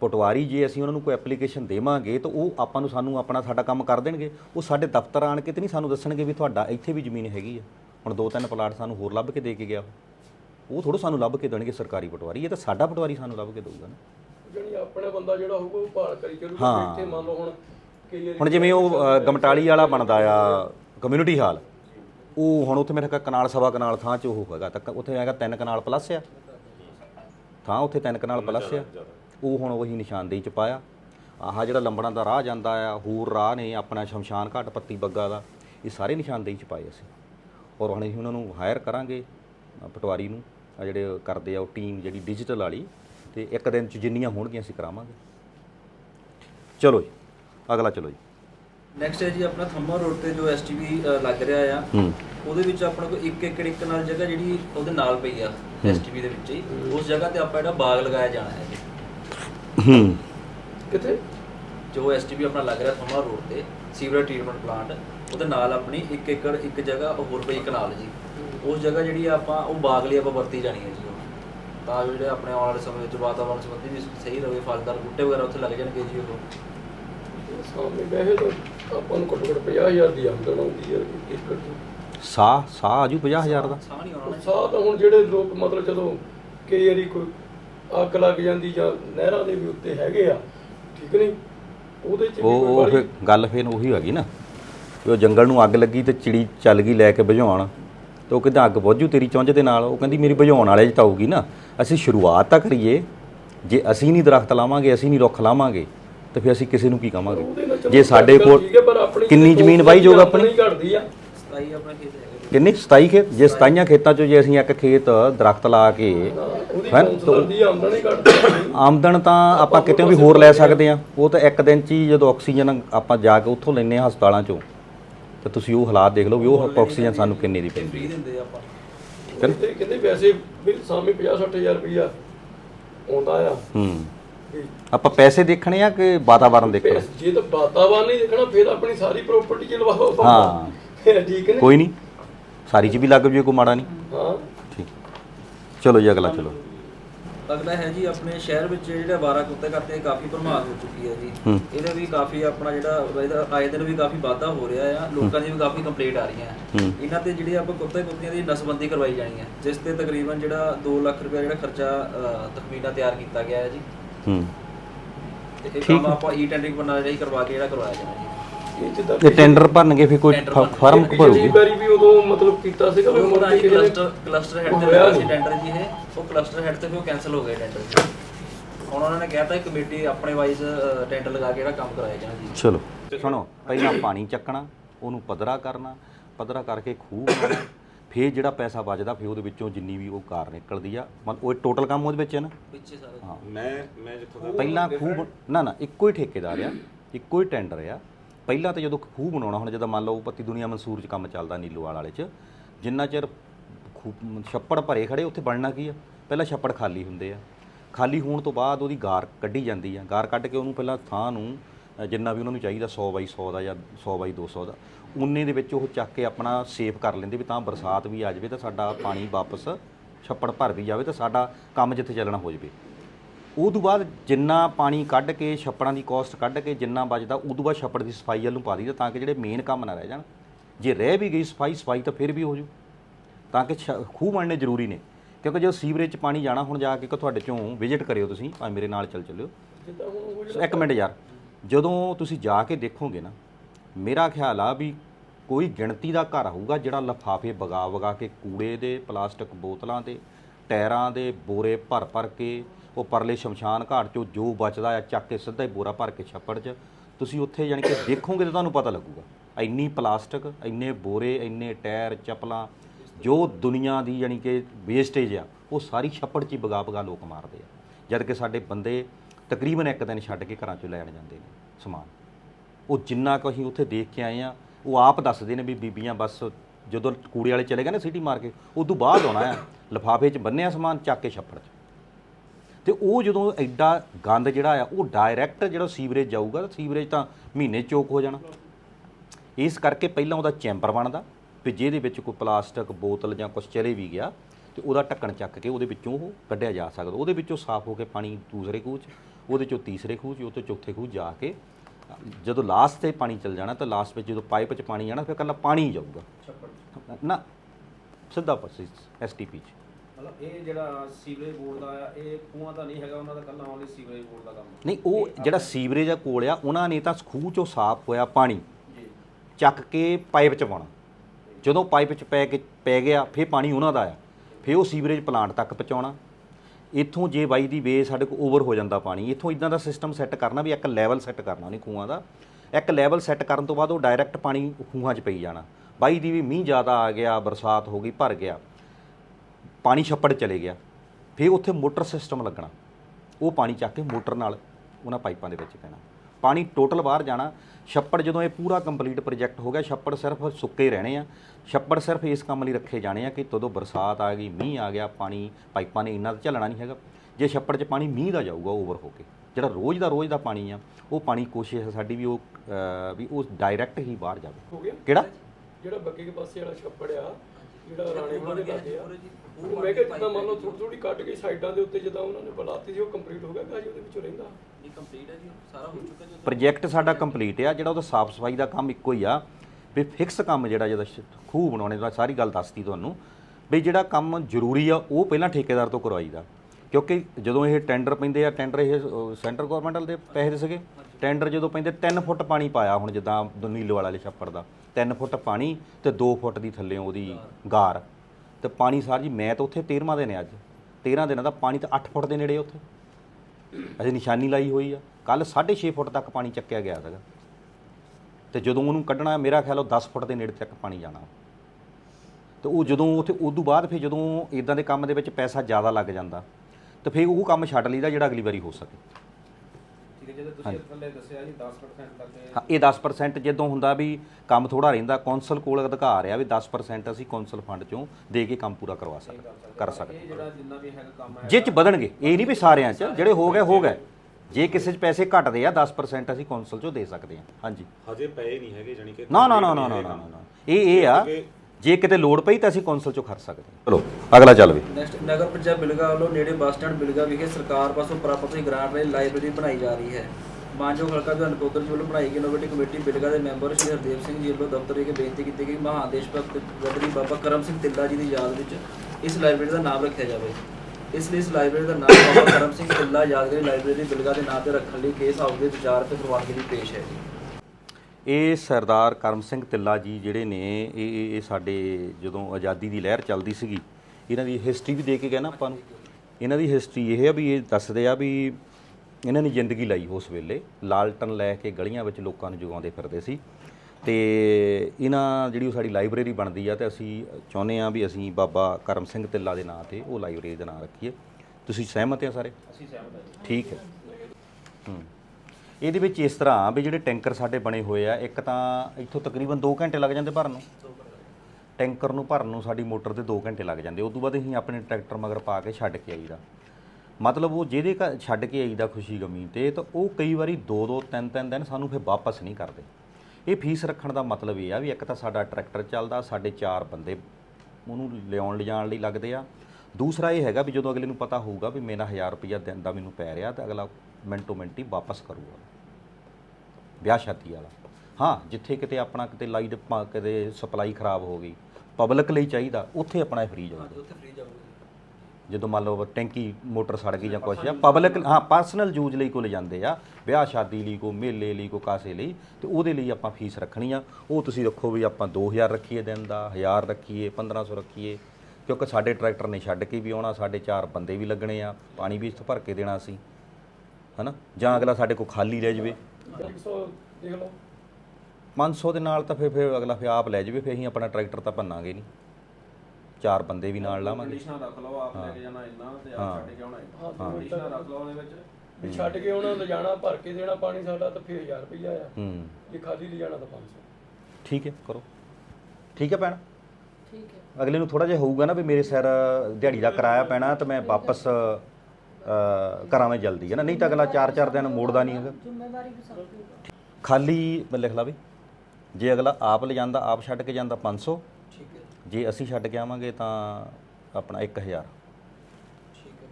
ਪਟਵਾਰੀ ਜੇ ਅਸੀਂ ਉਹਨਾਂ ਨੂੰ ਕੋਈ ਐਪਲੀਕੇਸ਼ਨ ਦੇਵਾਂਗੇ ਤਾਂ ਉਹ ਆਪਾਂ ਨੂੰ ਸਾਨੂੰ ਆਪਣਾ ਸਾਡਾ ਕੰਮ ਕਰ ਦੇਣਗੇ। ਉਹ ਸਾਡੇ ਦਫ਼ਤਰ ਆਣ ਕੇ ਤੇ ਨਹੀਂ ਸਾਨੂੰ ਦੱਸਣਗੇ ਵੀ ਤੁਹਾਡਾ ਇੱਥੇ ਵੀ ਜ਼ਮੀਨ ਹੈਗੀ ਆ ਹੁਣ ਦੋ ਤਿੰਨ ਪਲਾਟ ਸਾਨੂੰ ਹੋਰ ਲੱਭ ਕੇ ਦੇ ਕੇ ਗਿਆ ਉਹ। ਉਹ ਥੋੜਾ ਸਾਨੂੰ ਲੱਭ ਕੇ ਦੇਣਗੇ ਸਰਕਾਰੀ ਪਟਵਾਰੀ ਇਹ ਤਾਂ ਸਾਡਾ ਪਟਵਾਰੀ ਸਾਨੂੰ ਲੱਭ ਕੇ ਦੇਊਗਾ ਨਾ।
ਜਾਣੀ ਆਪਣਾ ਬੰਦਾ ਜਿਹੜਾ ਹੋਊਗਾ ਉਹ ਭਾਲ ਕਰੀ ਚੱਲੂਗਾ
ਹਾਂ।
ਇੱਥੇ ਮੰਨ ਲਓ ਹੁਣ ਕਈ ਵਾਰੀ
ਹੁਣ ਜਿਵੇਂ ਉਹ ਅ, ਗਮਟਾਲੀ ਵਾਲਾ ਬਣਦਾ ਆ ਕਮਿਊਨਿਟੀ ਹਾਲ। ਉਹ ਹੁਣ ਉੱਥੇ ਮੇਰੇ ਖਿਆਲ ਕਨਾਲ ਸਵਾ ਕਨਾਲ ਥਾਂ 'ਚ ਉਹ ਹੈਗਾ ਤਾਂ ਉੱਥੇ ਹੈਗਾ ਤਿੰਨ ਕਨਾਲ ਪਲੱਸ ਆ। ਥਾਂ ਉੱਥੇ ਤਿੰਨ ਕਨਾਲ ਪਲੱਸ ਆ। ਉਹ ਹੁਣ ਉਹੀ ਨਿਸ਼ਾਨਦੇਹੀ 'ਚ ਪਾਇਆ। ਆਹ ਜਿਹੜਾ ਲੰਬੜਾਂ ਦਾ ਰਾਹ ਜਾਂਦਾ ਆ ਹੋਰ ਰਾਹ ਨੇ ਆਪਣਾ ਸ਼ਮਸ਼ਾਨ ਘਾਟ ਪੱਤੀ ਬੱਗਾ ਦਾ ਇਹ ਸਾਰੇ ਨਿਸ਼ਾਨਦੇਹੀ 'ਚ ਪਾਏ ਅਸੀਂ। ਔਰ ਹੁਣ ਅਸੀਂ ਉਹਨਾਂ ਨੂੰ ਹਾਇਰ ਕਰਾਂਗੇ। ਪਟਵਾਰੀ ਨੂੰ ਆ ਜਿਹੜੇ ਕਰਦੇ ਆ ਉਹ ਟੀਮ ਜਿਹੜੀ ਡਿਜੀਟਲ ਵਾਲੀ ਤੇ ਇੱਕ ਦਿਨ 'ਚ ਜਿੰਨੀਆਂ ਹੋਣਗੀਆਂ ਅਸੀਂ ਕਰਾਵਾਂਗੇ। ਚਲੋ ਜੀ ਅਗਲਾ ਚਲੋ ਜੀ।
ਨੈਕਸਟ ਹੈ ਜੀ ਆਪਣਾ ਥੰਮਾ ਰੋਡ ਤੇ ਜੋ ਐਸਟੀਵੀ ਲੱਗ ਰਿਹਾ ਆ। ਉਹਦੇ ਵਿੱਚ ਆਪਣੇ ਕੋਲ ਇੱਕ ਏਕੜ ਇੱਕ ਨਾਲ ਜਗ੍ਹਾ ਜਿਹੜੀ ਉਹਦੇ ਨਾਲ ਪਈ ਆ। ਐਸਟੀਵੀ ਦੇ ਵਿੱਚ ਹੀ। ਉਸ ਜਗ੍ਹਾ ਤੇ ਆਪਾਂ ਜਿਹੜਾ ਬਾਗ ਲਗਾਇਆ ਜਾਣਾ ਹੈ।
ਹੂੰ।
ਕਿੱਥੇ?
ਜੋ ਐਸਟੀਵੀ ਆਪਣਾ ਲੱਗ ਰਿਹਾ ਥੰਮਾ ਰੋਡ ਤੇ ਸੀਵਰੇਜ ਟ੍ਰੀਟਮੈਂਟ ਪਲਾਂਟ ਉਹਦੇ ਨਾਲ ਆਪਣੀ ਇੱਕ ਏਕੜ ਇੱਕ ਜਗ੍ਹਾ ਹੋਰ ਪਈ ਕਨਾਲ ਜੀ। ਉਸ ਜਗ੍ਹਾ ਜਿਹੜੀ ਆ ਆਪਾਂ ਉਹ ਬਾਗ ਲਈ ਆਪਾਂ ਵਰਤੀ ਜਾਣੀ ਹੈ ਜੀ ਉਹ ਤਾਂ ਜੋ ਜਿਹੜੇ ਆਪਣੇ ਆਉਣ ਵਾਲੇ ਸਮੇਂ ਵਿੱਚ ਵਾਤਾਵਰਣ ਸੰਬੰਧੀ ਵੀ ਸਹੀ ਰਹੇ ਫਲਦਾਰ ਬੂਟੇ ਵਗੈਰਾ ਉੱਥੇ ਲੱਗ ਜਾਣਗੇ ਜੀ ਉਹ।
ਸਾਹਮਣੇ ਵੈਸੇ ਤਾਂ ਆਪਾਂ ਨੂੰ ਘੱਟੋ ਘੱਟ 50000 ਦੀ ਆਮਦਨ ਆਉਂਦੀ ਹੈ ਏਕੜ ਦੀ।
ਸਾਹ ਸਾਹ ਆਜੂ 50000 ਦਾ?
ਸਾਹ ਨਹੀਂ ਆਉਣਾ।
ਸਾਹ ਤਾਂ ਹੁਣ ਜਿਹੜੇ ਲੋਕ ਮਤਲਬ ਜਦੋਂ ਕਈ ਵਾਰੀ ਕੋਈ ਅੱਗ ਲੱਗ ਜਾਂਦੀ ਜਾਂ ਨਹਿਰਾਂ ਦੇ ਵੀ ਉੱਤੇ ਹੈਗੇ ਆ ਠੀਕ ਨਹੀਂ? ਉਹਦੇ ਚ ਵੀ
ਉਹ
ਕੋਈ
ਉਹ
ਵਾਰੀ
ਫਿਰ ਗੱਲ ਫਿਰ ਉਹੀ ਹੈਗੀ ਨਾ ਵੀ ਉਹ ਜੰਗਲ ਨੂੰ ਅੱਗ ਲੱਗੀ ਤੇ ਚਿੜੀ ਚੱਲ ਗਈ ਲੈ ਕੇ ਬੁਝਾਉਣ ਤੇ ਉਹ ਕਹਿੰਦਾ ਅੱਗ ਬੁਝੂ ਤੇਰੀ ਚੁੰਝ ਦੇ ਨਾਲ। ਉਹ ਕਹਿੰਦੀ ਮੇਰੀ ਬੁਝਾਉਣ ਵਾਲੇ 'ਚ ਤਾਂ ਆਊਗੀ ਨਾ। ਅਸੀਂ ਸ਼ੁਰੂਆਤ ਤਾਂ ਕਰੀਏ। ਜੇ ਅਸੀਂ ਨਹੀਂ ਦਰਖਤ ਲਾਵਾਂਗੇ ਅਸੀਂ ਨਹੀਂ ਰੁੱਖ ਲਾਵਾਂਗੇ ਤੇ ਫਿਰ ਅਸੀਂ ਕਿਸੇ ਨੂੰ ਕੀ ਕਵਾਂਗੇ?
ਚਲੋ
ਜੇ ਸਾਡੇ ਕੋਲ ਕਿੰਨੀ ਜ਼ਮੀਨ ਵਾਹੀ ਜੋਗ ਆਪਣੀ
ਹੀ ਘਟਦੀ ਆ।
ਸਤਾਈ ਆਪਣਾ ਖੇਤ ਹੈਗਾ ਜੀ।
ਕਿੰਨੀ? 27 ਖੇਤ? ਜੇ 27 ਖੇਤਾਂ 'ਚੋਂ ਜੇ ਅਸੀਂ ਇੱਕ ਖੇਤ ਦਰਖਤ ਲਾ ਕੇ ਹੈਂ?
ਆਮਦਨ
ਤਾਂ ਆਪਾਂ ਕਿਤੇ ਵੀ ਹੋਰ ਲੈ ਸਕਦੇ ਆ। ਉਹ ਤਾਂ ਇੱਕ ਦਿਨ 'ਚ ਹੀ ਜਦੋਂ ਆਕਸੀਜਨ ਆਪਾਂ ਜਾ ਕੇ ਉੱਥੋਂ ਲੈਨੇ ਆ ਹਸਪਤਾਲਾਂ 'ਚੋਂ ਤੇ ਤੁਸੀਂ ਉਹ ਹਾਲਾਤ ਦੇਖ ਲਓ ਵੀ ਉਹ ਆਕਸੀਜਨ ਸਾਨੂੰ ਕਿੰਨੀ ਦੀ ਪੈਂਦੀ ਹੈ।
ਕਹਿੰਦੇ ਕਹਿੰਦੇ ਵੈਸੇ ਵੀ ਸਾਹਮਣੇ 50 60000 ਰੁਪਇਆ ਆਉਂਦਾ ਆ।
ਹੂੰ।
ਵੀ
ਆਪਾਂ ਪੈਸੇ ਦੇਖਣੇ ਆ ਕਿ ਵਾਤਾਵਰਨ ਦੇਖਣਾ?
ਪੈਸ- ਜੇ ਤਾਂ ਵਾਤਾਵਰਨ ਨਹੀਂ ਦੇਖਣਾ ਫਿਰ ਆਪਣੀ ਸਾਰੀ ਪ੍ਰਾਪਰਟੀ ਚ ਲਵਾਓ
ਹਾਂ।
ਫਿਰ ਠੀਕ ਨੇ
ਕੋਈ ਨਹੀਂ। ਸਾਰੀ 'ਚ ਵੀ ਲੱਗ ਜੂ ਕੋਈ ਮਾੜਾ ਨਹੀਂ।
ਹਾਂ।
ਠੀਕ। ਚਲੋ ਜੀ ਅਗਲਾ ਚਲੋ।
ਅਗਲਾ ਹੈ ਜੀ ਆਪਣੇ ਸ਼ਹਿਰ ਵਿੱਚ ਜਿਹੜੇ ਅਵਾਰਾ ਕੁੱਤੇ ਕਰਤੇ ਕਾਫੀ ਭਰਮਾਰ ਹੋ ਚੁੱਕੀ ਹੈ ਜੀ। ਇਹਦੇ ਵੀ ਕਾਫੀ ਆਪਣਾ ਜਿਹੜਾ ਇਹਦਾ ਆਏ ਦਿਨ ਵੀ ਕਾਫੀ ਵਾਧਾ ਹੋ ਰਿਹਾ ਆ ਲੋਕਾਂ ਦੀ ਵੀ ਕਾਫੀ ਕੰਪਲੇਂਟ ਆ ਰਹੀਆਂ। ਇਹਨਾਂ ਤੇ ਜਿਹੜੇ ਆਪਾਂ ਕੁੱਤੇ ਕੁੱਤੀਆਂ ਦੀ ਨਸਬੰਦੀ ਕਰਵਾਈ ਜਾਣੀ ਹੈ ਜਿਸ ਤੇ ਤਕਰੀਬਨ ਜਿਹੜਾ 2 ਲੱਖ ਰੁਪਏ ਜਿਹੜਾ ਖਰਚਾ ਤਖਮੀਨਾ ਤਿਆਰ ਕੀਤਾ ਗਿਆ ਹੈ ਜੀ
ਹੂੰ
ਤੇ ਇਹ ਕੰਮ। ਆਪਾਂ ਈ ਟੈਂਡਰਿੰਗ ਬਣਾ ਜਿਹੜੀ ਕਰਵਾ ਕੇ ਜਿਹੜਾ ਕਰਵਾਇਆ ਜਾਣਾ ਜੀ
ਇਹ ਜਿੱਦਾਂ
ਟੈਂਡਰ ਭਰਨਗੇ ਫਿਰ ਕੋਈ। ਫਾਰਮ
ਪਿਛਲੀ
ਭਰੂਗੀ
ਵਾਰੀ ਵੀ ਉਦੋਂ ਮਤਲਬ ਕੀਤਾ ਸੀਗਾ ਵੀ ਮੁੜ
ਉਹਦਾ
ਕੇ
ਜੀ
ਕਿਸੇ ਨੇ-
ਕਲਸਟਰ ਕਲਸਟਰ ਹੈਡ ਤੇ
ਹੋਇਆ
ਲੱਗਾ ਸੀ
ਨਹੀਂ।
ਟੈਂਡਰ ਜੀ ਇਹ। ਉਹ ਕਲਸਟਰ ਹੈਡ ਤੇ ਵੀ ਉਹ ਕੈਨਸਲ ਹੋ ਗਏ ਟੈਂਡਰ ਜੀ। ਹੁਣ ਉਹਨਾਂ ਨੇ ਕਹਿਤਾ ਕਿ ਕਮੇਟੀ ਆਪਣੇ ਵਾਈਜ਼ ਟੈਂਡਰ ਲਗਾ ਕੇ ਜਿਹੜਾ ਕੰਮ ਕਰਾਇਆ ਜਾਣਾ ਜੀ।
ਚਲੋ ਸੁਣੋ ਪਹਿਲਾਂ ਪਾਣੀ ਚੱਕਣਾ ਉਹਨੂੰ ਪੱਧਰਾ ਕਰਨਾ ਪੱਧਰਾ ਕਰਕੇ ਖੂਹ ਬਣਾਉਣਾ ਫਿਰ ਜਿਹੜਾ ਪੈਸਾ ਬਚਦਾ ਫਿਰ ਉਹਦੇ ਵਿੱਚੋਂ ਜਿੰਨੀ ਵੀ ਉਹ ਕਾਰ ਨਿਕਲਦੀ ਆ ਮਤਲਬ ਉਹ ਟੋਟਲ ਕੰਮ ਉਹਦੇ ਵਿੱਚ ਹੈ ਨਾ?
ਪਿੱਛੇ ਸਾਰਾ।
ਹਾਂ।
ਮੈਂ ਮੈਂ ਜਿੱਥੋਂ
ਪਹਿਲਾਂ ਖੂਹ ਬਣ- ਨਾ ਨਾ ਇੱਕੋ ਹੀ ਠੇਕੇਦਾਰ ਆ ਇੱਕੋ ਹੀ ਟੈਂਡਰ ਆ ਪਹਿਲਾਂ ਤਾਂ ਜਦੋਂ ਖੂਹ ਬਣਾਉਣਾ ਹੁਣ ਜਦੋਂ ਮੰਨ ਲਓ ਪੱਤੀ ਦੁਨੀਆ ਮਨਸੂਰ ਚ ਕੰਮ ਚੱਲਦਾ ਨੀਲੋਵਾਲ ਵਾਲੇ ਚ, ਜਿੰਨਾ ਚਿਰ ਖੂਹ ਛੱਪੜ ਭਰੇ ਖੜੇ ਉੱਥੇ ਬਣਨਾ ਕੀ ਆ? ਪਹਿਲਾਂ ਛੱਪੜ ਖਾਲੀ ਹੁੰਦੇ ਆ। ਖਾਲੀ ਹੋਣ ਤੋਂ ਬਾਅਦ ਉਹਦੀ ਗਾਰ ਕੱਢੀ ਜਾਂਦੀ ਆ। ਗਾਰ ਕੱਢ ਕੇ ਉਹਨੂੰ ਪਹਿਲਾਂ ਥਾਂ ਨੂੰ ਜਿੰਨਾ ਵੀ ਉਹਨਾਂ ਨੂੰ ਚਾਹੀਦਾ 100 ਬਾਈ 100 ਦਾ ਜਾਂ 100 ਬਾਈ 200 ਦਾ, ਉਨੇ ਦੇ ਵਿੱਚ ਉਹ ਚੱਕ ਕੇ ਆਪਣਾ ਸੇਫ ਕਰ ਲੈਂਦੇ ਵੀ ਤਾਂ ਬਰਸਾਤ ਵੀ ਆ ਜਾਵੇ, ਤਾਂ ਸਾਡਾ ਪਾਣੀ ਵਾਪਸ ਛੱਪੜ ਭਰ ਵੀ ਜਾਵੇ, ਤਾਂ ਸਾਡਾ ਕੰਮ ਜਿੱਥੇ ਚੱਲਣਾ ਹੋ ਜਾਵੇ। ਉਹ ਤੋਂ ਬਾਅਦ ਜਿੰਨਾ ਪਾਣੀ ਕੱਢ ਕੇ, ਛੱਪੜਾਂ ਦੀ ਕੋਸਟ ਕੱਢ ਕੇ ਜਿੰਨਾ ਬਚਦਾ, ਉਹ ਤੋਂ ਬਾਅਦ ਛੱਪੜ ਦੀ ਸਫ਼ਾਈ ਵੱਲ ਨੂੰ ਪਾ ਦਈਦਾ ਤਾਂ ਕਿ ਜਿਹੜੇ ਮੇਨ ਕੰਮ ਨਾ ਰਹਿ ਜਾਣ। ਜੇ ਰਹਿ ਵੀ ਗਈ ਸਫ਼ਾਈ ਸਫ਼ਾਈ ਤਾਂ ਫਿਰ ਵੀ ਹੋ ਜੂ ਤਾਂ ਕਿ ਛ- ਖੂਹ ਬਣਨੇ ਜ਼ਰੂਰੀ ਨੇ। ਕਿਉਂਕਿ ਜਦੋਂ ਸੀਵਰੇਜ 'ਚ ਪਾਣੀ ਜਾਣਾ ਹੁਣ ਜਾ ਕੇ ਕਿ ਤੁਹਾਡੇ ਚੋਂ ਵਿਜ਼ਿਟ ਕਰਿਓ ਤੁਸੀਂ, ਭਾਵੇਂ ਮੇਰੇ ਨਾਲ ਚੱਲ ਚੱਲਿਓ। ਇੱਕ ਮਿੰਟ ਯਾਰ, ਜਦੋਂ ਤੁਸੀਂ ਜਾ ਕੇ ਦੇਖੋਗੇ ਨਾ, ਮੇਰਾ ਖਿਆਲ ਆ ਵੀ ਕੋਈ ਗਿਣਤੀ ਦਾ ਘਰ ਹੋਊਗਾ ਜਿਹੜਾ ਲਫਾਫੇ ਵਗਾ ਵਗਾ ਕੇ ਕੂੜੇ ਦੇ, ਪਲਾਸਟਿਕ ਬੋਤਲਾਂ ਦੇ, ਟਾਇਰਾਂ ਦੇ, ਬੋਰੇ ਭਰ ਭਰ ਕੇ ਉਹ ਪਰਲੇ ਸ਼ਮਸ਼ਾਨ ਘਾਟ ਚੋਂ ਜੋ ਬਚਦਾ ਆ, ਚੱਕ ਕੇ ਸਿੱਧਾ ਹੀ ਬੋਰਾ ਭਰ ਕੇ ਛੱਪੜ 'ਚ। ਤੁਸੀਂ ਉੱਥੇ ਜਾਣੀ ਕਿ ਦੇਖੋਗੇ ਤਾਂ ਤੁਹਾਨੂੰ ਪਤਾ ਲੱਗੂਗਾ। ਇੰਨੀ ਪਲਾਸਟਿਕ, ਇੰਨੇ ਬੋਰੇ, ਇੰਨੇ ਟਾਇਰ, ਚੱਪਲਾਂ, ਜੋ ਦੁਨੀਆ ਦੀ ਜਾਣੀ ਕਿ ਵੇਸਟੇਜ ਆ, ਉਹ ਸਾਰੀ ਛੱਪੜ 'ਚ ਹੀ ਬਗਾ ਬਗਾ ਲੋਕ ਮਾਰਦੇ ਆ। ਜਦ ਕਿ ਸਾਡੇ ਬੰਦੇ ਤਕਰੀਬਨ ਇੱਕ ਦਿਨ ਛੱਡ ਕੇ ਘਰਾਂ 'ਚੋਂ ਲੈਣ ਜਾਂਦੇ ਨੇ ਸਮਾਨ। ਉਹ ਜਿੰਨਾ ਕੁ ਅਸੀਂ ਉੱਥੇ ਦੇਖ ਕੇ ਆਏ ਆ, ਉਹ ਆਪ ਦੱਸਦੇ ਨੇ ਵੀ ਬੀਬੀਆਂ ਬਸ ਜਦੋਂ ਕੂੜੇ ਵਾਲੇ ਚਲੇ ਗਏ ਨਾ ਸਿਟੀ ਮਾਰ ਕੇ, ਉਦੋਂ ਬਾਅਦ ਆਉਣਾ ਆ। ਲਿਫਾਫੇ 'ਚ ਬੰਨਿਆ ਸਮਾਨ, ਚੱਕ ਕੇ ਛੱਪੜ 'ਚ। ਤੇ ਉਹ ਜਦੋਂ ਐਡਾ ਗੰਦ ਜਿਹੜਾ ਆ ਉਹ ਡਾਇਰੈਕਟ ਜਿਹੜਾ ਸੀਵਰੇਜ ਜਾਊਗਾ ਤਾਂ ਸੀਵਰੇਜ ਤਾਂ ਮਹੀਨੇ ਚੋਕ ਹੋ ਜਾਣਾ। ਇਸ ਕਰਕੇ ਪਹਿਲਾਂ ਉਹਦਾ ਚੈਂਬਰ ਬਣਦਾ ਵੀ ਜਿਹਦੇ ਵਿੱਚ ਕੋਈ ਪਲਾਸਟਿਕ ਬੋਤਲ ਜਾਂ ਕੁਝ ਚਲੇ ਵੀ ਗਿਆ ਤੇ ਉਹਦਾ ਢੱਕਣ ਚੱਕ ਕੇ ਉਹਦੇ ਵਿੱਚੋਂ ਉਹ ਕੱਢਿਆ ਜਾ ਸਕਦਾ। ਉਹਦੇ ਵਿੱਚੋਂ ਸਾਫ਼ ਹੋ ਕੇ ਪਾਣੀ ਦੂਸਰੇ ਖੂਹ 'ਚ ਉਹਦੇ ਚੋਂ ਤੀਸਰੇ ਖੂਹ 'ਚ ਉਹ ਤੋਂ ਚੌਥੇ ਖੂਹ ਜਾ ਕੇ ਜਦੋਂ ਲਾਸਟ ਤੇ ਪਾਣੀ ਚੱਲ ਜਾਣਾ ਤਾਂ ਲਾਸਟ ਵਿੱਚ ਜਦੋਂ ਪਾਈਪ 'ਚ ਪਾਣੀ ਜਾਣਾ ਫਿਰ ਕੱਲਾ ਪਾਣੀ ਹੀ ਜਾਊਗਾ। ਨਾ ਸਿੱਧਾ ਪਰਸੀ ਐਸਟੀਪੀ 'ਚ।
ਮਤਲਬ ਇਹ ਜਿਹੜਾ ਸੀਵਰੇਜ ਬੋਰਡ ਦਾ ਆ ਇਹ ਖੂਹਾਂ ਦਾ ਨਹੀਂ ਹੈਗਾ ਉਹਨਾਂ ਦਾ ਕੱਲਾ ਓਨਲੀ ਸੀਵਰੇਜ ਬੋਰਡ ਦਾ ਕੰਮ
ਨਹੀਂ ਉਹ ਜਿਹੜਾ ਸੀਵਰੇਜ ਆ ਕੋਲ ਆ ਉਹਨਾਂ ਨੇ ਤਾਂ ਖੂਹ 'ਚੋਂ ਸਾਫ਼ ਹੋਇਆ ਪਾਣੀ।
ਜੀ।
ਚੱਕ ਕੇ ਪਾਈਪ 'ਚ ਪਾਉਣਾ। ਜਦੋਂ ਪਾਈਪ 'ਚ ਪੈ ਕੇ ਪੈ ਗਿਆ ਫਿਰ ਪਾਣੀ ਉਹਨਾਂ ਦਾ ਆ। ਫਿਰ ਉਹ ਸੀਵਰੇਜ ਪਲਾਂਟ ਤੱਕ ਪਹੁੰਚਾਉਣਾ। ਇੱਥੋਂ ਜੇ ਬਾਈ ਦੀ ਵੇ ਸਾਡੇ ਕੋਲ ਓਵਰ ਹੋ ਜਾਂਦਾ ਪਾਣੀ ਇੱਥੋਂ ਇਦਾਂ ਦਾ ਸਿਸਟਮ ਸੈੱਟ ਕਰਨਾ ਵੀ ਇੱਕ ਲੈਵਲ ਸੈੱਟ ਕਰਨਾ ਉਹਨੇ ਖੂਹਾਂ ਦਾ। ਇੱਕ ਲੈਵਲ ਸੈੱਟ ਕਰਨ ਤੋਂ ਬਾਅਦ ਉਹ ਡਾਇਰੈਕਟ ਪਾਣੀ ਖੂਹਾਂ 'ਚ ਪਈ ਜਾਣਾ। ਬਾਈ ਦੀ ਵੀ ਮੀਂਹ ਜ਼ਿਆਦਾ ਆ ਗਿਆ ਬਰਸਾਤ ਹੋ ਗਈ ਭਰ ਗਿਆ। ਪਾਣੀ ਛੱਪੜ ਚਲੇ ਗਿਆ। ਫਿਰ ਉੱਥੇ ਮੋਟਰ ਸਿਸਟਮ ਲੱਗਣਾ। ਉਹ ਪਾਣੀ ਚੱਕ ਕੇ ਮੋਟਰ ਨਾਲ ਉਹਨਾਂ ਪਾਈਪਾਂ ਦੇ ਵਿੱਚ ਪੈਣਾ। ਪਾਣੀ ਟੋਟਲ ਬਾਹਰ ਜਾਣਾ। ਛੱਪੜ ਜਦੋਂ ਇਹ ਪੂਰਾ ਕੰਪਲੀਟ ਪ੍ਰੋਜੈਕਟ ਹੋ ਗਿਆ ਛੱਪੜ ਸਿਰਫ ਸੁੱਕੇ ਰਹਿਣੇ ਆ। ਛੱਪੜ ਸਿਰਫ ਇਸ ਕੰਮ ਲਈ ਰੱਖੇ ਜਾਣੇ ਆ ਕਿ ਜਦੋਂ ਬਰਸਾਤ ਆ ਗਈ ਮੀਂਹ ਆ ਗਿਆ ਪਾਣੀ ਪਾਈਪਾਂ ਨੇ ਇੰਨਾ ਤਾਂ ਝੱਲਣਾ ਨਹੀਂ ਹੈਗਾ। ਜੇ ਛੱਪੜ 'ਚ ਪਾਣੀ ਮੀਂਹ ਦਾ ਜਾਊਗਾ ਓਵਰ ਹੋ ਕੇ। ਜਿਹੜਾ ਰੋਜ਼ ਦਾ ਰੋਜ਼ ਦਾ ਪਾਣੀ ਆ ਉਹ ਪਾਣੀ ਕੋਸ਼ਿਸ਼ ਹੈ ਸਾਡੀ ਵੀ ਉਹ ਵੀ ਉਹ ਡਾਇਰੈਕਟ ਹੀ ਬਾਹਰ ਜਾਵੇ।
ਹੋ ਗਿਆ?
ਕਿਹੜਾ?
ਜਿਹੜਾ ਬੱਗੇ ਦੇ ਪਾਸੇ ਵਾਲਾ ਛੱਪੜ ਆ ਜਿਹੜਾ ਰਾਣੇ ਉਹਨਾਂ ਦੇ ਲਾਗੇ ਆ।
ਹੋਰ ਜੀ,
ਉਹ ਮੈਂ ਕਿਹਾ ਜਿੱਦਾਂ ਮੰਨ ਲਓ ਥੋੜੀ ਥੋੜੀ ਕੱਟ ਕੇ ਸਾਈਡਾਂ ਦੇ ਉੱਤੇ ਜਿੱਦਾਂ ਉਹਨਾਂ ਨੇ ਬਲਾਤੀ ਸੀ ਉਹ ਕੰਪਲੀਟ ਹੋ ਗਿਆ ਗਾਜੀ ਉਹਦੇ ਵਿੱਚੋਂ ਰਹਿੰਦਾ।
ਇਹ ਕੰਪਲੀਟ ਹੈ ਜੀ ਸਾਰਾ ਹੋ ਚੁੱਕਾ ਜੀ।
ਪ੍ਰੋਜੈਕਟ ਸਾਡਾ ਕੰਪਲੀਟ ਆ ਜਿਹੜਾ ਉਹਦਾ ਸਾਫ਼ ਸਫ਼ਾਈ ਦਾ ਕੰਮ ਇੱਕੋ ਹੀ ਆ। ਵੀ ਫਿਕਸ ਕੰਮ ਜਿਹੜਾ ਜਿਹਦਾ ਖੂਹ ਬਣਾਉਣੇ ਦਾ ਸਾਰੀ ਗੱਲ ਦੱਸਤੀ ਤੁਹਾਨੂੰ। ਵੀ ਜਿਹੜਾ ਕੰਮ ਜ਼ਰੂਰੀ ਆ ਉਹ ਪਹਿਲਾਂ ਠੇਕੇਦਾਰ ਤੋਂ ਕਰਵਾਈਦਾ। ਕਿਉਂਕਿ ਜਦੋਂ ਇਹ ਟੈਂਡਰ ਪੈਂਦੇ ਆ ਟੈਂਡਰ ਇਹ ਸੈਂਟਰ ਗਵਰਨਮੈਂਟ ਦੇ ਪੈਸੇ ਦੇ ਸੀਗੇ। ਟੈਂਡਰ ਜਦੋਂ ਪੈਂਦੇ 3 ਫੁੱਟ ਪਾਣੀ ਪਾਇਆ ਹੁਣ ਜਿੱਦਾਂ ਨੀਲੋ ਵਾਲੇ ਛੱਪੜ ਦਾ। 3 ਫੁੱਟ ਪਾਣੀ ਤੇ 2 ਫੁੱਟ ਦੀ ਥੱਲੇ ਉਹਦੀ ਗਾਰ। ਤੇ ਪਾਣੀ ਸਰ ਜੀ, ਮੈਂ ਤਾਂ ਉੱਥੇ 13ਵਾਂ ਦਿਨ ਹੈ ਅੱਜ। 13 ਦਿਨਾਂ ਦਾ ਪਾਣੀ ਤਾਂ 8 ਫੁੱਟ ਦੇ ਨੇੜੇ ਉੱਥੇ। ਅਸੀਂ ਨਿਸ਼ਾਨੀ ਲਾਈ ਹੋਈ ਆ। ਕੱਲ 6.5 ਫੁੱਟ ਤੱਕ ਪਾਣੀ ਚੱਕਿਆ ਗਿਆ ਸੀਗਾ। ਤੇ ਜਦੋਂ ਉਹਨੂੰ ਕੱਢਣਾ, ਮੇਰਾ ਖਿਆਲ ਉਹ 10 ਫੁੱਟ ਦੇ ਨੇੜੇ ਤੱਕ ਪਾਣੀ ਜਾਣਾ। ਤੇ ਉਹ ਜਦੋਂ ਉੱਥੇ, ਉਦੋਂ ਬਾਅਦ ਫਿਰ ਜਦੋਂ ਇਦਾਂ ਦੇ ਕੰਮ ਦੇ ਵਿੱਚ ਪੈਸਾ ਜ਼ਿਆਦਾ ਲੱਗ ਜਾਂਦਾ। ਤੇ ਫਿਰ ਉਹ ਕੰਮ ਛੱਡ ਲਈਦਾ ਜਿਹੜਾ ਅਗਲੀ ਵਾਰੀ ਹੋ ਸਕੇ।
ਠੀਕ ਹੈ ਜਦੋਂ ਤੁਸੀਂ ਥੱਲੇ ਦੱਸਿਆ ਜੀ 10% ਤੱਕ ਇਹ
ਹਾਂ ਇਹ 10% ਜਦੋਂ ਹੁੰਦਾ ਵੀ ਕੰਮ ਥੋੜਾ ਰਹਿੰਦਾ ਕੌਂਸਲ ਕੋਲ ਅਧਿਕਾਰ ਆ ਵੀ 10% ਅਸੀਂ ਕੌਂਸਲ ਫੰਡ ਚੋਂ ਦੇ ਕੇ ਕੰਮ ਪੂਰਾ ਕਰਵਾ ਸਕਦੇ ਕਰ ਸਕਦੇ
ਇਹ ਜਿਹੜਾ ਜਿੰਨਾ ਵੀ ਹੈਗਾ ਕੰਮ ਹੈ
ਜੇ ਚ ਵਧਣਗੇ ਇਹ ਨਹੀਂ ਵੀ ਸਾਰਿਆਂ ਚ ਜਿਹੜੇ ਹੋ ਗਏ ਹੋ ਗਏ। ਜੇ ਕਿਸੇ ਚ ਪੈਸੇ ਘਟਦੇ ਆ 10% ਅਸੀਂ ਕੌਂਸਲ ਚੋਂ ਦੇ ਸਕਦੇ ਹਾਂ। ਹਾਂਜੀ।
ਹਜੇ ਪਏ ਨਹੀਂ ਹੈਗੇ ਜਾਨੀ ਕਿ
ਨਾ ਨਾ ਨਾ ਨਾ ਨਾ ਨਾ ਨਾ। ਇਹ ਇਹ ਆ। ਜੇ ਕਿਤੇ ਲੋੜ ਪਈ ਤਾਂ ਅਸੀਂ ਕੌਂਸਲ ਚੋਂ ਖਰਚ ਸਕਦੇ ਹਾਂ। ਚਲੋ, ਅਗਲਾ ਚੱਲ ਵੀ।
ਨੈਕਸਟ, ਨਗਰ ਪੰਚਾਇਤ ਬਿਲਗਾ ਵੱਲੋਂ ਨੇੜੇ ਬੱਸ ਸਟੈਂਡ ਬਿਲਗਾ ਵਿਖੇ ਸਰਕਾਰ ਪਾਸੋਂ ਪ੍ਰਾਪਤ ਹੋਈ ਗ੍ਰਾਂਟ ਲਈ ਲਾਇਬ੍ਰੇਰੀ ਬਣਾਈ ਜਾ ਰਹੀ ਹੈ। ਮਾਨਯੋਗ ਹਲਕਾ ਵਿਧਾਨ ਕੋਦਰ ਜੀ ਵੱਲੋਂ ਬਣਾਈ ਗਈ ਇਨੋਵੇਟਿਵ ਕਮੇਟੀ ਬਿਲਗਾ ਦੇ ਮੈਂਬਰ ਸ਼੍ਰੀ ਹਰਦੇਵ ਸਿੰਘ ਜੀ ਵੱਲੋਂ ਦਫ਼ਤਰ ਵਿਖੇ ਬੇਨਤੀ ਕੀਤੀ ਗਈ, ਮਹਾਨ ਦੇਸ਼ ਭਗਤ ਗੱਦਰੀ ਬਾਬਾ ਕਰਮ ਸਿੰਘ ਤਿੱਲਾ ਜੀ ਦੀ ਯਾਦ ਵਿੱਚ ਇਸ ਲਾਇਬ੍ਰੇਰੀ ਦਾ ਨਾਮ ਰੱਖਿਆ ਜਾਵੇ। ਇਸ ਲਈ ਇਸ ਲਾਇਬ੍ਰੇਰੀ ਦਾ ਨਾਮ ਬਾਬਾ ਕਰਮ ਸਿੰਘ ਤਿੱਲਾ ਯਾਦਗਾਰੀ ਲਾਇਬ੍ਰੇਰੀ ਬਿਲਗਾ ਦੇ ਨਾਂ ਤੇ ਰੱਖਣ ਲਈ ਕੇਸ ਹਾਊਸ ਦੇ ਵਿਚਾਰ ਤੇ ਪ੍ਰਵਾਨਗੀ ਦੀ ਪੇਸ਼ ਹੈ। ਜੀ
ਇਹ ਸਰਦਾਰ ਕਰਮ ਸਿੰਘ ਤਿੱਲਾ ਜੀ ਜਿਹੜੇ ਨੇ ਇਹ ਇਹ- ਸਾਡੇ ਜਦੋਂ ਆਜ਼ਾਦੀ ਦੀ ਲਹਿਰ ਚੱਲਦੀ ਸੀਗੀ ਇਹਨਾਂ ਦੀ ਹਿਸਟਰੀ ਵੀ ਦੇ ਕੇ ਗਏ ਨਾ ਆਪਾਂ ਨੂੰ। ਇਹਨਾਂ ਦੀ ਹਿਸਟਰੀ ਇਹ ਆ ਵੀ ਇਹ ਦੱਸਦੇ ਆ ਵੀ ਇਹਨਾਂ ਨੇ ਜ਼ਿੰਦਗੀ ਲਾਈ ਉਸ ਵੇਲੇ। ਲਾਲਟਨ ਲੈ ਕੇ ਗਲੀਆਂ ਵਿੱਚ ਲੋਕਾਂ ਨੂੰ ਜਗਾਉਂਦੇ ਫਿਰਦੇ ਸੀ। ਤੇ ਇਹਨਾਂ ਜਿਹੜੀ ਉਹ ਸਾਡੀ ਲਾਇਬ੍ਰੇਰੀ ਬਣਦੀ ਆ ਤੇ ਅਸੀਂ ਚਾਹੁੰਦੇ ਆ ਵੀ ਅਸੀਂ ਬਾਬਾ ਕਰਮ ਸਿੰਘ ਤਿੱਲਾ ਦੇ ਨਾਂ ਤੇ ਉਹ ਲਾਇਬ੍ਰੇਰੀ ਦਾ ਨਾਂ ਰੱਖੀਏ। ਤੁਸੀਂ ਸਹਿਮਤ ਆ ਸਾਰੇ?
ਅਸੀਂ ਸਹਿਮਤ ਹਾਂ
ਠੀਕ ਹੈ। ਹੂੰ। ਇਹਦੇ ਵਿੱਚ ਇਸ ਤਰ੍ਹਾਂ ਵੀ ਜਿਹੜੇ ਟੈਂਕਰ ਸਾਡੇ ਬਣੇ ਹੋਏ ਆ, ਇੱਕ ਤਾਂ ਇੱਥੋਂ ਤਕਰੀਬਨ 2 ਘੰਟੇ ਲੱਗ ਜਾਂਦੇ ਭਰਨ ਨੂੰ। ਟੈਂਕਰ ਨੂੰ ਭਰਨ ਨੂੰ ਸਾਡੀ ਮੋਟਰ ਤੇ 2 ਘੰਟੇ ਲੱਗ ਜਾਂਦੇ ਉਸ ਤੋਂ ਬਾਅਦ ਅਸੀਂ ਆਪਣੇ ਟਰੈਕਟਰ ਮਗਰ ਪਾ ਕੇ ਛੱਡ ਕੇ ਆਈਦਾ। ਮਤਲਬ ਉਹ ਜਿਹਦੇ ਘਰ ਛੱਡ ਕੇ ਆਈਦਾ ਖੁਸ਼ੀ ਗਮੀ ਤੇ, ਤਾਂ ਉਹ ਕਈ ਵਾਰੀ 2-2 3-3 ਦਿਨ ਸਾਨੂੰ ਫਿਰ ਵਾਪਸ ਨਹੀਂ ਕਰਦੇ। ਇਹ ਫੀਸ ਰੱਖਣ ਦਾ ਮਤਲਬ ਇਹ ਆ ਵੀ ਇੱਕ ਤਾਂ ਸਾਡਾ ਟਰੈਕਟਰ ਚੱਲਦਾ, ਸਾਡੇ ਚਾਰ ਬੰਦੇ ਉਹਨੂੰ ਲਿਆਉਣ, ਲਿਜਾਣ ਲਈ ਲੱਗਦੇ ਆ। ਦੂਸਰਾ ਇਹ ਹੈਗਾ ਵੀ ਜਦੋਂ ਅਗਲੇ ਨੂੰ ਪਤਾ ਹੋਊਗਾ ਵੀ ਮੇਰਾ 1000 ਰੁਪਈਆ ਦਿਨ ਦਾ ਮੈਨੂੰ ਪੈ ਰਿਹਾ, ਤਾਂ ਅਗਲਾ ਮਿੰਟੋ ਮਿੰਟ ਵਾਪਸ ਕਰੂਗਾ। ਵਿਆਹ ਸ਼ਾਦੀ ਵਾਲਾ। ਹਾਂ ਜਿੱਥੇ ਕਿਤੇ ਆਪਣਾ ਕਿਤੇ ਲਾਈਟ ਪਾ- ਕਿਤੇ ਸਪਲਾਈ ਖਰਾਬ ਹੋ ਗਈ ਪਬਲਿਕ ਲਈ ਚਾਹੀਦਾ ਉੱਥੇ ਆਪਣਾ ਫ੍ਰੀ ਜਾਊਗਾ
ਉੱਥੇ ਫ੍ਰੀ ਜਾਊਗਾ
ਜਦੋਂ ਮੰਨ ਲਓ ਟੈਂਕੀ ਮੋਟਰ ਸੜ ਗਈ ਜਾਂ ਕੁਛ ਆ ਪਬਲਿਕ ਹਾਂ ਪਰਸਨਲ ਯੂਜ਼ ਲਈ ਕੋਲ ਜਾਂਦੇ ਆ ਵਿਆਹ ਸ਼ਾਦੀ ਲਈ ਕੋ ਮੇਲੇ ਲਈ ਕੋ ਕਾਸੇ ਲਈ ਤੇ ਉਹਦੇ ਲਈ ਆਪਾਂ ਫੀਸ ਰੱਖਣੀ ਆ। ਉਹ ਤੁਸੀਂ ਰੱਖੋ ਵੀ ਆਪਾਂ 2000 ਰੱਖੀਏ ਦਿਨ ਦਾ 1000 ਰੱਖੀਏ 1500 ਰੱਖੀਏ ਕਿਉਂਕਿ ਸਾਡੇ ਟਰੈਕਟਰ ਨੇ ਛੱਡ ਕੇ ਵੀ ਆਉਣਾ ਸਾਡੇ ਚਾਰ ਬੰਦੇ ਵੀ ਲੱਗਣੇ ਆ ਪਾਣੀ ਵੀ ਇੱਥੇ ਭਰ ਕੇ ਦੇਣਾ ਸੀ ਹਨਾ? ਜਾਂ ਅਗਲਾ ਸਾਡੇ ਕੋਲ ਖਾਲੀ ਰਹਿ ਜਵੇ।
100 ਦੇਖ ਲਓ
500 ਦੇ ਨਾਲ ਤਾਂ ਫਿਰ ਫਿਰ ਅਗਲਾ ਫਿਰ ਆਪ ਲੈ ਜਵੇ ਫਿਰ ਅਸੀਂ ਆਪਣਾ ਟਰੈਕਟਰ ਤਾਂ ਭੰਨਾਂਗੇ ਨਹੀਂ। ਚਾਰ ਬੰਦੇ ਵੀ ਨਾਲ ਲਾਵਾਂਗੇ।
ਕੰਡੀਸ਼ਨਾਂ ਰੱਖ ਲਓ ਆਪ ਲੈ ਕੇ ਜਾਣਾ ਇੰਨਾ ਤੇ
ਹਾਂ।
ਆਪ ਛੱਡ ਕੇ ਆਉਣਾ ਇੰਨਾ।
ਹਾਂ,
ਕੰਡੀਸ਼ਨਾਂ ਰੱਖ ਲਓ ਉਹਦੇ ਵਿੱਚ।
ਵੀ ਛੱਡ ਕੇ ਉਹਨਾਂ ਲਿਜਾਣਾ ਭਰ ਕੇ ਦੇਣਾ ਪਾਣੀ ਸਾਡਾ ਤਾਂ ਫਿਰ 1000 ਰੁਪਈਆ ਆ।
ਹੂੰ।
ਜੇ ਖਾਲੀ ਲਿਜਾਣਾ ਤਾਂ 500
ਠੀਕ ਹੈ ਕਰੋ। ਠੀਕ ਹੈ ਭੈਣ?
ਠੀਕ ਹੈ।
ਅਗਲੇ ਨੂੰ ਥੋੜਾ ਜਿਹਾ ਹੋਊਗਾ ਨਾ ਵੀ ਮੇਰੇ ਸਿਰ ਦਿਹਾੜੀ ਦਾ ਕਿਰਾਇਆ ਪੈਣਾ ਤੇ ਮੈਂ ਵਾਪਸ ਅ, ਕਰਾਂ ਜਲਦੀ ਹੈ ਨਾ। ਨਹੀਂ ਤਾਂ ਅਗਲਾ 4-4 ਦਿਨ ਮੋੜਦਾ ਨਹੀਂ ਹੈਗਾ।
ਜ਼ਿੰਮੇਵਾਰੀ ਵੀ ਸਭ ਦੀ ਹੋਊਗੀ।
ਖਾਲੀ ਮੈਂ ਲਿਖ ਲਾ ਵੀ। ਜੇ ਅਗਲਾ ਆਪ ਲੈ ਆਪ ਛੱਡ ਕੇ ਜਾਂਦਾ 500
ਠੀਕ ਹੈ
ਜੇ ਅਸੀਂ ਛੱਡ ਕੇ ਆਵਾਂਗੇ ਤਾਂ ਆਪਣਾ 1000
ਠੀਕ ਹੈ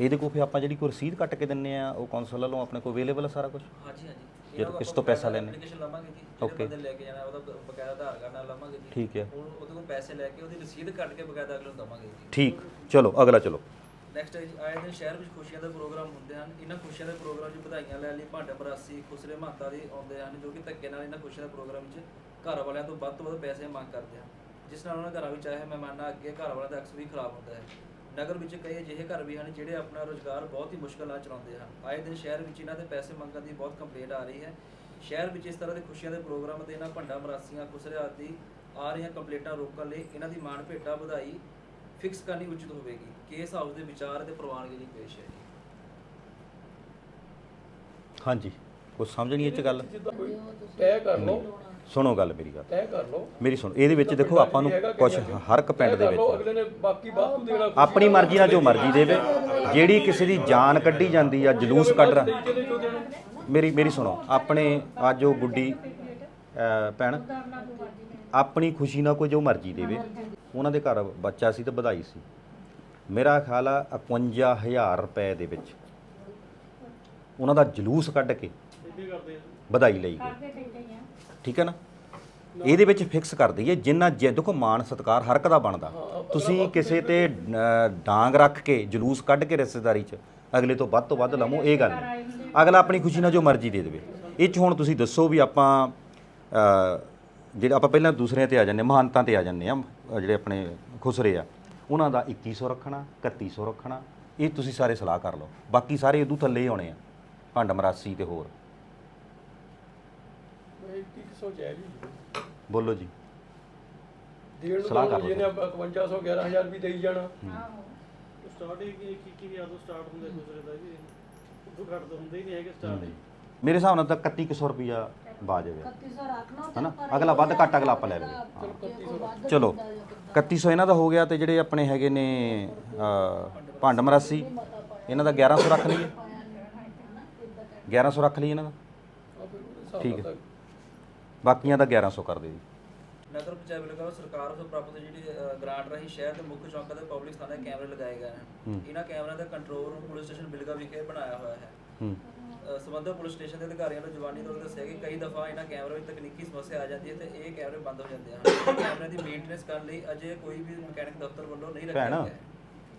ਇਹਦੇ ਕੋਲ ਫਿਰ ਆਪਾਂ ਜਿਹੜੀ ਕੋਈ ਰਸੀਦ ਕੱਟ ਕੇ ਦਿੰਨੇ ਆ ਉਹ ਕੌਂਸਲ ਵੱਲੋਂ ਆਪਣੇ ਕੋਲ ਅਵੇਲੇਬਲ ਹੈ ਸਾਰਾ ਕੁਝ
ਹਾਂਜੀ ਹਾਂਜੀ।
ਜੇ ਕਿਸ ਤੋਂ ਪੈਸਾ ਲੈਣੇ?
ਐਪਲੀਕੇਸ਼ਨ ਲਵਾਂਗੇ ਜੀ
Okay.
ਜਿਹੜੇ ਬੰਦੇ ਲੈ ਕੇ ਜਾਣਾ ਉਹਦਾ ਬ- ਬਕਾਇਦਾ ਆਧਾਰ ਕਾਰਡ ਨਾਲ ਲਵਾਂਗੇ ਜੀ।
ਠੀਕ ਹੈ।
ਉਹ ਉਹਦੇ ਕੋਲ ਪੈਸੇ ਲੈ ਕੇ ਉਹਦੀ ਰਸੀਦ ਕੱਟ ਕੇ ਬਕਾਇਦਾ ਅਗਲੇ ਨੂੰ ਦਵਾਂਗੇ ਜੀ।
ਠੀਕ। ਚਲੋ ਅਗਲਾ ਚਲੋ।
ਨੈਕਸਟ ਆਏ ਦਿਨ ਸ਼ਹਿਰ ਵਿੱਚ ਖੁਸ਼ੀਆਂ ਦੇ ਪ੍ਰੋਗਰਾਮ ਹੁੰਦੇ ਹਨ। ਇਹਨਾਂ ਖੁਸ਼ੀਆਂ ਦੇ ਪ੍ਰੋਗਰਾਮ 'ਚ ਵਧਾਈਆਂ ਲੈਣ ਲਈ ਭਾਂਡਾ ਮਰਾਸੀ ਖੁਸਰੇ ਮਹੰਤਾ ਦੇ ਆਉਂਦੇ ਹਨ ਜੋ ਕਿ ਧੱਕੇ ਨਾਲ ਇਹਨਾਂ ਖੁਸ਼ੀਆਂ ਦੇ ਪ੍ਰੋਗਰਾਮ 'ਚ ਘਰ ਵਾਲਿਆਂ ਤੋਂ ਵੱਧ ਤੋਂ ਵੱਧ ਪੈਸੇ ਮੰਗ ਕਰਦੇ ਹਨ। ਜਿਸ ਨਾਲ ਉਹਨਾਂ ਘਰਾਂ ਵਿੱਚ ਆਏ ਹੋਏ ਮਹਿਮਾਨਾਂ ਅੱਗੇ ਘਰ ਵਾਲਿਆਂ ਦਾ ਅਕਸਰ ਵੀ ਖਰਾਬ ਹੁੰਦਾ ਹੈ। ਨਗਰ ਵਿੱਚ ਕਈ ਅਜਿਹੇ ਘਰ ਵੀ ਹਨ ਜਿਹੜੇ ਆਪਣਾ ਰੋਜ਼ਗਾਰ ਬਹੁਤ ਹੀ ਮੁਸ਼ਕਲ ਨਾਲ ਚਲਾਉਂਦੇ ਹਨ। ਆਏ ਦਿਨ ਸ਼ਹਿਰ ਵਿੱਚ ਇਹਨਾਂ ਦੇ ਪੈਸੇ ਮੰਗਣ ਦੀ ਬਹੁਤ ਕੰਪਲੇਂਟ ਆ ਰਹੀ ਹੈ। ਸ਼ਹਿਰ ਵਿੱਚ ਇਸ ਤਰ੍ਹਾਂ ਦੇ ਖੁਸ਼ੀਆਂ ਦੇ ਪ੍ਰੋਗਰਾਮ ਤੇ ਇਹਨਾਂ ਭੰਡਾ ਮਰਾਸੀਆਂ ਖੁਸਰੇ ਆਦਿ ਆ ਰਹੀਆਂ ਕੰਪਲੇਂਟਾਂ ਰੋਕਣ ਲਈ ਇਹਨਾਂ ਦੀ ਮਾਣ ਭੇਟਾ ਵਧਾਈ ਫਿਕਸ ਕਰਨੀ ਉਚਿਤ ਹੋਵੇਗੀ। ਕੇਸ ਹਾਊਸ ਦੇ ਵਿਚਾਰ ਅਤੇ ਪ੍ਰਵਾਨਗੀ ਲਈ ਪੇਸ਼ ਹੈ ਜੀ।
ਹਾਂਜੀ। ਕੁਝ ਸਮਝ ਨਹੀਂ ਇਹ ਚ ਗੱਲ?
ਜਿੱਦਾਂ ਕੋਈ ਤੈਅ ਕਰ ਲਓ
ਸੁਣੋ ਗੱਲ ਮੇਰੀ ਗੱਲ।
ਤੈਅ ਕਰ ਲਓ।
ਮੇਰੀ ਸੁਣੋ ਇਹਦੇ ਵਿੱਚ ਦੇਖੋ ਆਪਾਂ ਨੂੰ ਕੁਝ ਹਰ ਇੱਕ ਪਿੰਡ ਦੇ ਵਿੱਚ।
ਅਗਲੇ ਨੇ ਬਾਕੀ ਬਾਅਦ ਨੂੰ ਦੇਣਾ
ਆਪਣੀ ਮਰਜ਼ੀ ਨਾਲ ਜੋ ਮਰਜ਼ੀ ਦੇਵੇ। ਜਿਹੜੀ ਕਿਸੇ ਦੀ ਜਾਨ ਕੱਢੀ ਜਾਂਦੀ ਆ ਜਲੂਸ ਕੱਢ ਰ ਮੇਰੀ ਮੇਰੀ ਸੁਣੋ ਆਪਣੇ ਅੱਜ ਉਹ ਗੁੱਡੀ ਭੈਣ ਆਪਣੀ ਖੁਸ਼ੀ ਨਾਲ ਕੋਈ ਜੋ ਮਰਜ਼ੀ ਦੇਵੇ। ਉਹਨਾਂ ਦੇ ਘਰ ਬੱਚਾ ਸੀ ਤੇ ਵਧਾਈ ਸੀ। ਮੇਰਾ ਖਿਆਲ ਆ 51000 ਰੁਪਏ ਦੇ ਵਿੱਚ ਉਹਨਾਂ ਦਾ ਜਲੂਸ ਕੱਢ ਕੇ ਵਧਾਈ ਲਈ ਗਈ। ਠੀਕ ਹੈ ਨਾ? ਇਹਦੇ ਵਿੱਚ ਫਿਕਸ ਕਰ ਦਈਏ ਜਿੰਨਾ ਜੇ ਦੇਖੋ ਮਾਣ ਸਤਕਾਰ ਹਰ ਇੱਕ ਦਾ ਬਣਦਾ। ਤੁਸੀਂ ਕਿਸੇ ਤੇ ਅਹ, ਡਾਂਗ ਰੱਖ ਕੇ ਜਲੂਸ ਕੱਢ ਕੇ ਰਿਸ਼ਤੇਦਾਰੀ 'ਚ ਅਗਲੇ ਤੋਂ ਵੱਧ ਤੋਂ ਵੱਧ ਲਵੋ ਇਹ ਗੱਲ ਨਹੀਂ। ਅਗਲਾ ਆਪਣੀ ਖੁਸ਼ੀ ਨਾਲ ਜੋ ਮਰਜ਼ੀ ਦੇ ਦੇਵੇ। ਇਹ 'ਚ ਹੁਣ ਤੁਸੀਂ ਦੱਸੋ ਵੀ ਆਪਾਂ ਅਹ, ਜਿਹੜੇ ਆਪਾਂ ਪਹਿਲਾਂ ਦੂਸਰਿਆਂ ਤੇ ਆ ਜਾਂਦੇ ਮਹਾਨਤਾਂ ਤੇ ਆ ਜਾਂਦੇ ਆ ਜਿਹੜੇ ਆਪਣੇ ਖੁਸਰੇ ਆ। ਉਹਨਾਂ ਦਾ 2100 ਰੱਖਣਾ 3100 ਰੱਖਣਾ ਇਹ ਤੁਸੀਂ ਸਾਰੇ ਸਲਾਹ ਕਰ ਲਓ। ਬਾਕੀ ਸਾਰੇ ਇਦੋਂ ਥੱਲੇ ਹੀ ਆਉਣੇ ਆ ਭੰਡ ਮਰਾਸੀ ਤੇ ਹੋਰ।
ਮੈਂ 2100 ਜਾਇਜ਼ ਹੀ।
ਬੋਲੋ ਜੀ।
ਦੇਣ
ਸਲਾਹ
ਨੂੰ
ਕਰ ਲਓ
ਜਿਹਨੇ 5500 11000 ਵੀ ਦੇਈ ਜਾਣਾ।
ਸਟਾਰਟਿੰਗ ਕੀ ਕੀ ਹਜ਼ਾਰ ਤੋਂ ਸਟਾਰਟ ਹੁੰਦੇ ਗੁਜ਼ਰੇ ਦਾ ਜੀ। ਉਦੋਂ ਘੱਟ ਤਾਂ ਹੁੰਦੇ ਹੀ ਨਹੀਂ ਹੈਗੇ ਸਟਾਰਟਿੰਗ
ਮੇਰੇ ਹਿਸਾਬ ਨਾਲ ਤਾਂ 3100 ਰੁਪਿਆ ਬਾਜਬ ਹੈ
3100 ਰੱਖਣਾ
ਹਨਾ? ਅਗਲਾ ਵੱਧ ਘੱਟ ਅਗਲਾ ਆਪਾਂ ਲੈ ਲਵੇ ਚਲੋ 3100 ਇਹਨਾਂ ਦਾ ਹੋ ਗਿਆ ਤੇ ਜਿਹੜੇ ਆਪਣੇ ਹੈਗੇ ਨੇ ਅਹ, ਭੰਡ ਮਰਾਸੀ ਇਹਨਾਂ ਦਾ 1100 ਰੱਖ ਲਈਏ। 1100 ਰੱਖ ਲਈਏ ਇਹਨਾਂ ਦਾ। ਠੀਕ ਹੈ। ਬਾਕੀਆਂ ਦਾ 1100 ਕਰ ਦਿਓ ਜੀ।
ਨਗਰ ਪੰਚਾਇਤ ਵੱਲੋਂ ਸਰਕਾਰ ਵੱਲੋਂ ਪ੍ਰਾਪਤ ਜਿਹੜੀ ਗ੍ਰਾਂਟ ਰਹੀ ਸ਼ਹਿਰ ਦੇ ਮੁੱਖ ਚੌਕਾਂ ਤੇ ਪਬਲਿਕ ਸਥਾਨਾਂ 'ਤੇ ਕੈਮਰੇ ਲਗਾਏ ਗਏ ਹਨ ਇਹਨਾਂ ਕੈਮਰਿਆਂ ਦਾ control room police station Bilga ਵਿਖੇ ਬਣਾਇਆ ਹੋਇਆ ਹੈ। ਸੰਬੰਧਿਤ ਪੁਲਿਸ ਸਟੇਸ਼ਨ ਦੇ ਅਧਿਕਾਰੀਆਂ ਨੂੰ ਜਵਾਨੀ ਤੌਰ ਤੇ ਦੱਸਿਆ ਕਿ ਕਈ ਦਫਾ ਇਹਨਾਂ ਕੈਮਰਿਆਂ ਵਿੱਚ ਤਕਨੀਕੀ ਸਮੱਸਿਆ ਆ ਜਾਂਦੀ ਹੈ ਤੇ ਇਹ ਕੈਮਰੇ ਬੰਦ ਹੋ ਜਾਂਦੇ ਹਨ। ਕੈਮਰਿਆਂ ਦੀ ਮੇਨਟੇਨੈਂਸ ਕਰਨ ਲਈ ਅਜੇ ਕੋਈ ਵੀ ਮਕੈਨਿਕ ਦਫ਼ਤਰ ਵੱਲੋਂ ਨਹੀਂ ਰੱਖਿਆ। ਗਿਆ ਹੈ।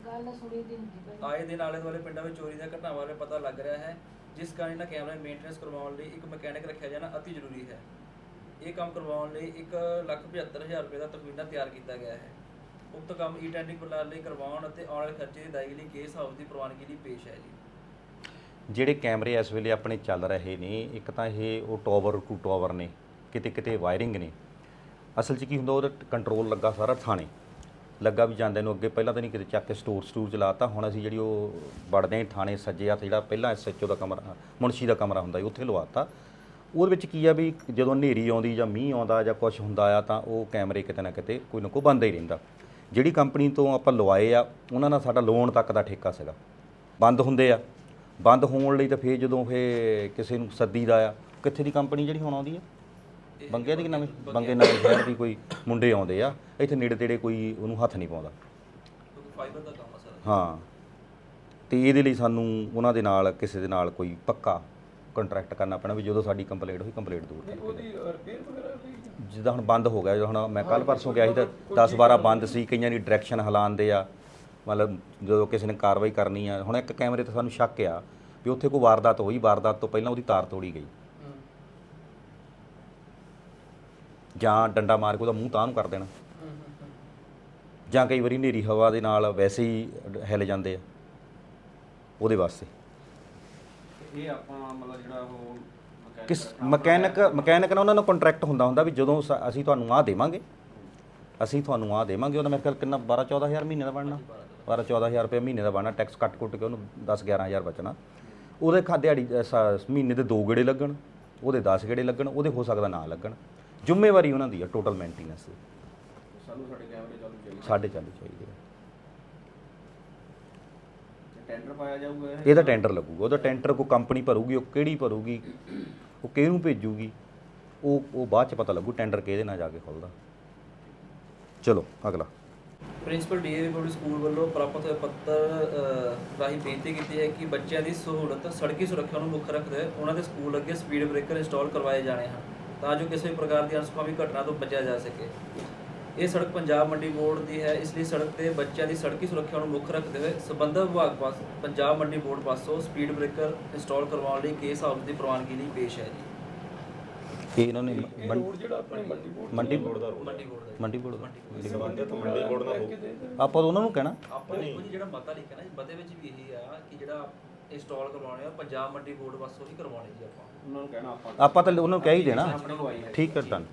ਗੱਲ ਸੁਣੀ ਦੀ ਹੁੰਦੀ
ਆਏ ਦਿਨ ਆਲੇ ਦੁਆਲੇ ਪਿੰਡਾਂ ਵਿੱਚ ਚੋਰੀ ਦੀਆਂ ਘਟਨਾਵਾਂ ਬਾਰੇ ਪਤਾ ਲੱਗ ਰਿਹਾ ਹੈ ਜਿਸ ਕਾਰਨ ਇਹਨਾਂ ਕੈਮਰਿਆਂ ਦੀ ਮੇਨਟੇਨੈਂਸ ਕਰਵਾਉਣ ਲਈ ਇੱਕ ਮਕੈਨਿਕ ਰੱਖਿਆ ਜਾਣਾ ਅਤੀ ਜ਼ਰੂਰੀ ਹੈ। ਇਹ ਕੰਮ ਕਰਵਾਉਣ ਲਈ 175000 ਰੁਪਏ ਦਾ ਤਖਮੀਨਾ ਤਿਆਰ ਕੀਤਾ ਗਿਆ ਹੈ। ਉਕਤ ਕੰਮ ਈ ਟੈਂਡਿੰਗ ਪ੍ਰਣਾਲੀ ਲਈ ਕਰਵਾਉਣ ਅਤੇ ਆਉਣ ਵਾਲੇ ਖਰਚੇ ਦੀ ਅਦਾਇਗੀ ਲਈ ਕੇਸ ਹਾਊਸ ਦੀ ਪ੍ਰਵਾਨਗੀ ਲਈ ਪੇਸ਼ ਹੈ ਜੀ।
ਜਿਹੜੇ ਕੈਮਰੇ ਇਸ ਵੇਲੇ ਆਪਣੇ ਚੱਲ ਰਹੇ ਨੇ, ਇੱਕ ਤਾਂ ਇਹ ਉਹ ਟਾਵਰ ਟੂ ਟਾਵਰ ਨੇ, ਕਿਤੇ ਕਿਤੇ ਵਾਇਰਿੰਗ ਨੇ। ਅਸਲ 'ਚ ਕੀ ਹੁੰਦਾ, ਉਹਦਾ ਕੰਟਰੋਲ ਲੱਗਾ ਸਾਰਾ ਥਾਣੇ। ਲੱਗਾ ਵੀ ਜਾਂਦੇ ਨੂੰ ਅੱਗੇ, ਪਹਿਲਾਂ ਤਾਂ ਨਹੀਂ ਕਿਤੇ ਚੱਕ ਕੇ ਸਟੋਰ ਸਟੂਰ ਚਲਾਤਾ, ਹੁਣ ਅਸੀਂ ਜਿਹੜੀ ਉਹ ਵੜਦੇ ਹਾਂ ਥਾਣੇ ਸੱਜੇ ਹੱਥ, ਜਿਹੜਾ ਪਹਿਲਾਂ ਐਸਐਚਓ ਦਾ ਕਮਰਾ, ਮੁਨਸ਼ੀ ਦਾ ਕਮਰਾ ਹੁੰਦਾ ਸੀ, ਉੱਥੇ ਲਵਾਤਾ। ਉਹਦੇ ਵਿੱਚ ਕੀ ਆ ਵੀ ਜਦੋਂ ਹਨੇਰੀ ਆਉਂਦੀ ਜਾਂ ਮੀਂਹ ਆਉਂਦਾ ਜਾਂ ਕੁਝ ਹੁੰਦਾ ਆ ਤਾਂ ਉਹ ਕੈਮਰੇ ਕਿਤੇ ਨਾ ਕਿਤੇ ਕੋਈ ਨਾ ਕੋਈ ਬੰਦ ਹੀ ਰਹਿੰਦਾ। ਜਿਹੜੀ ਕੰਪਨੀ ਤੋਂ ਆਪਾਂ ਲਵਾਏ ਆ ਉਹਨਾਂ ਨਾਲ ਸਾਡਾ ਲੋਨ ਤੱਕ ਦਾ ਠੇਕਾ ਸੀਗਾ। ਬੰਦ ਹੁੰਦੇ ਆ। ਬੰਦ ਹੋਣ ਲਈ ਤਾਂ ਫੇਰ ਜਦੋਂ ਇਹ ਕਿਸੇ ਨੂੰ ਸੱਦੀਦਾ ਆ ਕਿੱਥੇ ਦੀ ਕੰਪਨੀ ਜਿਹੜੀ ਹੁਣ ਆਉਂਦੀ ਆ? ਬੰਗੇ ਦੀ ਕਿ ਨਵੇਂ? ਬੰਗੇ ਨਵੇਂ ਸ਼ਹਿਰ ਦੀ ਕੋਈ ਮੁੰਡੇ ਆਉਂਦੇ ਆ ਇੱਥੇ ਨੇੜੇ ਤੇੜੇ ਕੋਈ ਉਹਨੂੰ ਹੱਥ ਨਹੀਂ ਪਾਉਂਦਾ।
ਕਿਉਂਕਿ ਫਾਈਬਰ ਦਾ ਕੰਮ ਆ ਸਾਰਾ।
ਹਾਂ। ਤੇ ਇਹਦੇ ਲਈ ਸਾਨੂੰ ਉਹਨਾਂ ਦੇ ਨਾਲ ਕਿਸੇ ਦੇ ਨਾਲ ਕੋਈ ਪੱਕਾ ਕੰਟਰੈਕਟ ਕਰਨਾ ਪੈਣਾ ਵੀ ਜਦੋਂ ਸਾਡੀ ਕੰਪਲੇਂਟ ਹੋਈ ਕੰਪਲੇਂਟ ਦੂਰ ਕਰਕੇ
ਉਹਦੀ ਰਿਪੇਅਰ ਵਗੈਰਾ ਵੀ
ਜਿੱਦਾਂ ਹੁਣ ਬੰਦ ਹੋ ਗਿਆ ਜਦੋਂ ਹੁਣ ਮੈਂ ਕੱਲ ਪਰਸੋਂ ਗਿਆ ਸੀ ਤਾਂ 10 12 ਬੰਦ ਸੀ ਕਈਆਂ ਦੀ ਡਾਇਰੈਕਸ਼ਨ ਹਲਾਉਂਦੇ ਆ। ਮਤਲਬ ਜਦੋਂ ਕਿਸੇ ਨੇ ਕਾਰਵਾਈ ਕਰਨੀ ਆ ਹੁਣ ਇੱਕ ਕੈਮਰੇ ਤੇ ਸਾਨੂੰ ਸ਼ੱਕ ਆ ਵੀ ਉੱਥੇ ਕੋਈ ਵਾਰਦਾਤ ਹੋਈ ਵਾਰਦਾਤ ਤੋਂ ਪਹਿਲਾਂ ਉਹਦੀ ਤਾਰ ਤੋੜੀ ਗਈ। ਜਾਂ ਡੰਡਾ ਮਾਰ ਕੇ ਉਹਦਾ ਮੂੰਹ ਤਾਂ ਨੂੰ ਕਰ ਦੇਣਾ। ਜਾਂ ਕਈ ਵਾਰੀ ਹਨੇਰੀ ਹਵਾ ਦੇ ਨਾਲ ਵੈਸੇ ਹੀ ਹਿੱਲ ਜਾਂਦੇ ਆ। ਉਹਦੇ ਵਾਸਤੇ।
ਇਹ ਆਪਾਂ ਮਤਲਬ ਜਿਹੜਾ ਉਹ
ਕਿਸ ਮਕੈਨਿਕ ਮਕੈਨਿਕ ਨਾਲ ਉਹਨਾਂ ਨੂੰ ਕੰਟਰੈਕਟ ਹੁੰਦਾ ਹੁੰਦਾ ਵੀ ਜਦੋਂ ਸ- ਅਸੀਂ ਤੁਹਾਨੂੰ ਆਹ ਦੇਵਾਂਗੇ। ਅਸੀਂ ਤੁਹਾਨੂੰ ਆਹ ਦੇਵਾਂਗੇ ਉਹਦਾ ਮੇਰੇ ਖਿਆਲ ਕਿੰਨਾ 12 14000 ਮਹੀਨੇ ਦਾ ਬਣਨਾ। 12 14000 ਰੁਪਏ ਮਹੀਨੇ ਦਾ ਬਣਨਾ ਟੈਕਸ ਕੱਟ ਕੁੱਟ ਕੇ ਉਹਨੂੰ 10 11000 ਬਚਣਾ। ਉਹਦੇ ਖਾ ਦਿਹਾੜੀ ਅ, ਸ- ਮਹੀਨੇ ਦੇ ਦੋ ਗੇੜੇ ਲੱਗਣ ਉਹਦੇ 10 ਗੇੜੇ ਲੱਗਣ ਉਹਦੇ ਹੋ ਸਕਦਾ ਨਾ ਲੱਗਣ। ਜ਼ਿੰਮੇਵਾਰੀ ਉਹਨਾਂ ਦੀ ਆ ਟੋਟਲ ਮੇਨਟੇਨੈਂਸ
ਸਾਨੂੰ ਸਾਡੇ ਕੈਮਰੇ ਚਾਲੂ ਚਾਹੀਦੇ।
ਸਾਡੇ ਚਾਲੂ ਚਾਹੀਦੇ ਆ।
ਟੈਂਡਰ ਪਾਇਆ ਜਾਊਗਾ ਇਹ?
ਇਹਦਾ ਟੈਂਡਰ ਲੱਗੂਗਾ ਉਹਦਾ ਟੈਂਡਰ ਕੋਈ ਕੰਪਨੀ ਭਰੂਗੀ ਉਹ ਕਿਹੜੀ ਭਰੂਗੀ? ਉਹ ਕਿਹਨੂੰ ਭੇਜੂਗੀ? ਉਹ ਉਹ ਬਾਅਦ ਚ ਪਤਾ ਲੱਗੂ ਟੈਂਡਰ ਕਿਹਦੇ ਨਾਲ ਜਾ ਕੇ ਖੁੱਲਦਾ। ਚਲੋ ਅਗਲਾ।
ਪ੍ਰਿੰਸੀਪਲ ਡੀਏਵੀ ਪਬਲਿਕ ਸਕੂਲ ਵੱਲੋਂ ਪ੍ਰਾਪਤ ਹੋਏ ਪੱਤਰ ਅ, ਰਾਹੀਂ ਬੇਨਤੀ ਕੀਤੀ ਹੈ ਕਿ ਬੱਚਿਆਂ ਦੀ ਸਹੂਲਤ ਸੜਕੀ ਸੁਰੱਖਿਆ ਨੂੰ ਮੁੱਖ ਰੱਖਦੇ ਹੋਏ ਉਹਨਾਂ ਦੇ ਸਕੂਲ ਅੱਗੇ ਸਪੀਡ ਬ੍ਰੇਕਰ ਇੰਸਟਾਲ ਕਰਵਾਏ ਜਾਣੇ ਹਨ ਤਾਂ ਜੋ ਕਿਸੇ ਵੀ ਪ੍ਰਕਾਰ ਦੀ ਅਨਸੁਖਾਵੀ ਘਟਨਾ ਤੋਂ ਬਚਿਆ ਜਾ ਸਕੇ। ਇਹ ਸੜਕ ਪੰਜਾਬ ਮੰਡੀ ਬੋਰਡ ਦੀ ਹੈ। ਇਸ ਲਈ ਸੜਕ ਤੇ ਬੱਚਿਆਂ ਦੀ ਸੜਕੀ ਸੁਰੱਖਿਆ ਨੂੰ ਮੁੱਖ ਰੱਖਦੇ ਹੋਏ ਸਬੰਧਤ ਵਿਭਾਗ ਪਾਸ ਪੰਜਾਬ ਮੰਡੀ ਬੋਰਡ ਪਾਸੋਂ ਸਪੀਡ ਬ੍ਰੇਕਰ ਇੰਸਟਾਲ ਕਰਵਾਉਣ ਲਈ ਕੇਸ ਹਾਊਸ ਦੀ ਪ੍ਰਵਾਨਗੀ ਲਈ ਪੇਸ਼ ਹੈ ਜੀ।
ਇਹ ਇਹਨਾਂ ਨੇ
ਰੋਡ ਜਿਹੜਾ ਆਪਣੇ ਮੰਡੀ ਬੋਰਡ
ਮੰਡੀ ਬੋਰਡ ਦਾ
ਮੰਡੀ ਬੋਰਡ ਦਾ।
ਮੰਡੀ ਬੋਰਡ ਦਾ
ਸੰਬੰਧਿਤ ਮੰਡੀ ਬੋਰਡ ਨਾਲ ਹੋ
ਆਪਾਂ ਤਾਂ ਉਹਨਾਂ ਨੂੰ ਕਹਿਣਾ।
ਆਪਾਂ ਉਹ ਜਿਹੜਾ ਮਤਾ ਲਿਖਿਆ ਨਾ ਜੀ ਮਤੇ ਵਿੱਚ ਵੀ ਇਹੀ ਆ ਕਿ ਜਿਹੜਾ ਇੰਸਟਾਲ ਕਰਵਾਉਣੇ ਆ ਪੰਜਾਬ ਮੰਡੀ ਬੋਰਡ ਪਾਸੋਂ ਹੀ ਕਰਵਾਉਣੇ ਜੀ ਆਪਾਂ।
ਉਹਨਾਂ ਨੂੰ ਕਹਿਣਾ ਆਪਾਂ।
ਆਪਾਂ ਤਾਂ ਉਹਨਾਂ ਨੂੰ ਕਹਿ ਹੀ ਦੇਣਾ। ਠੀਕ ਹੈ ਡਨ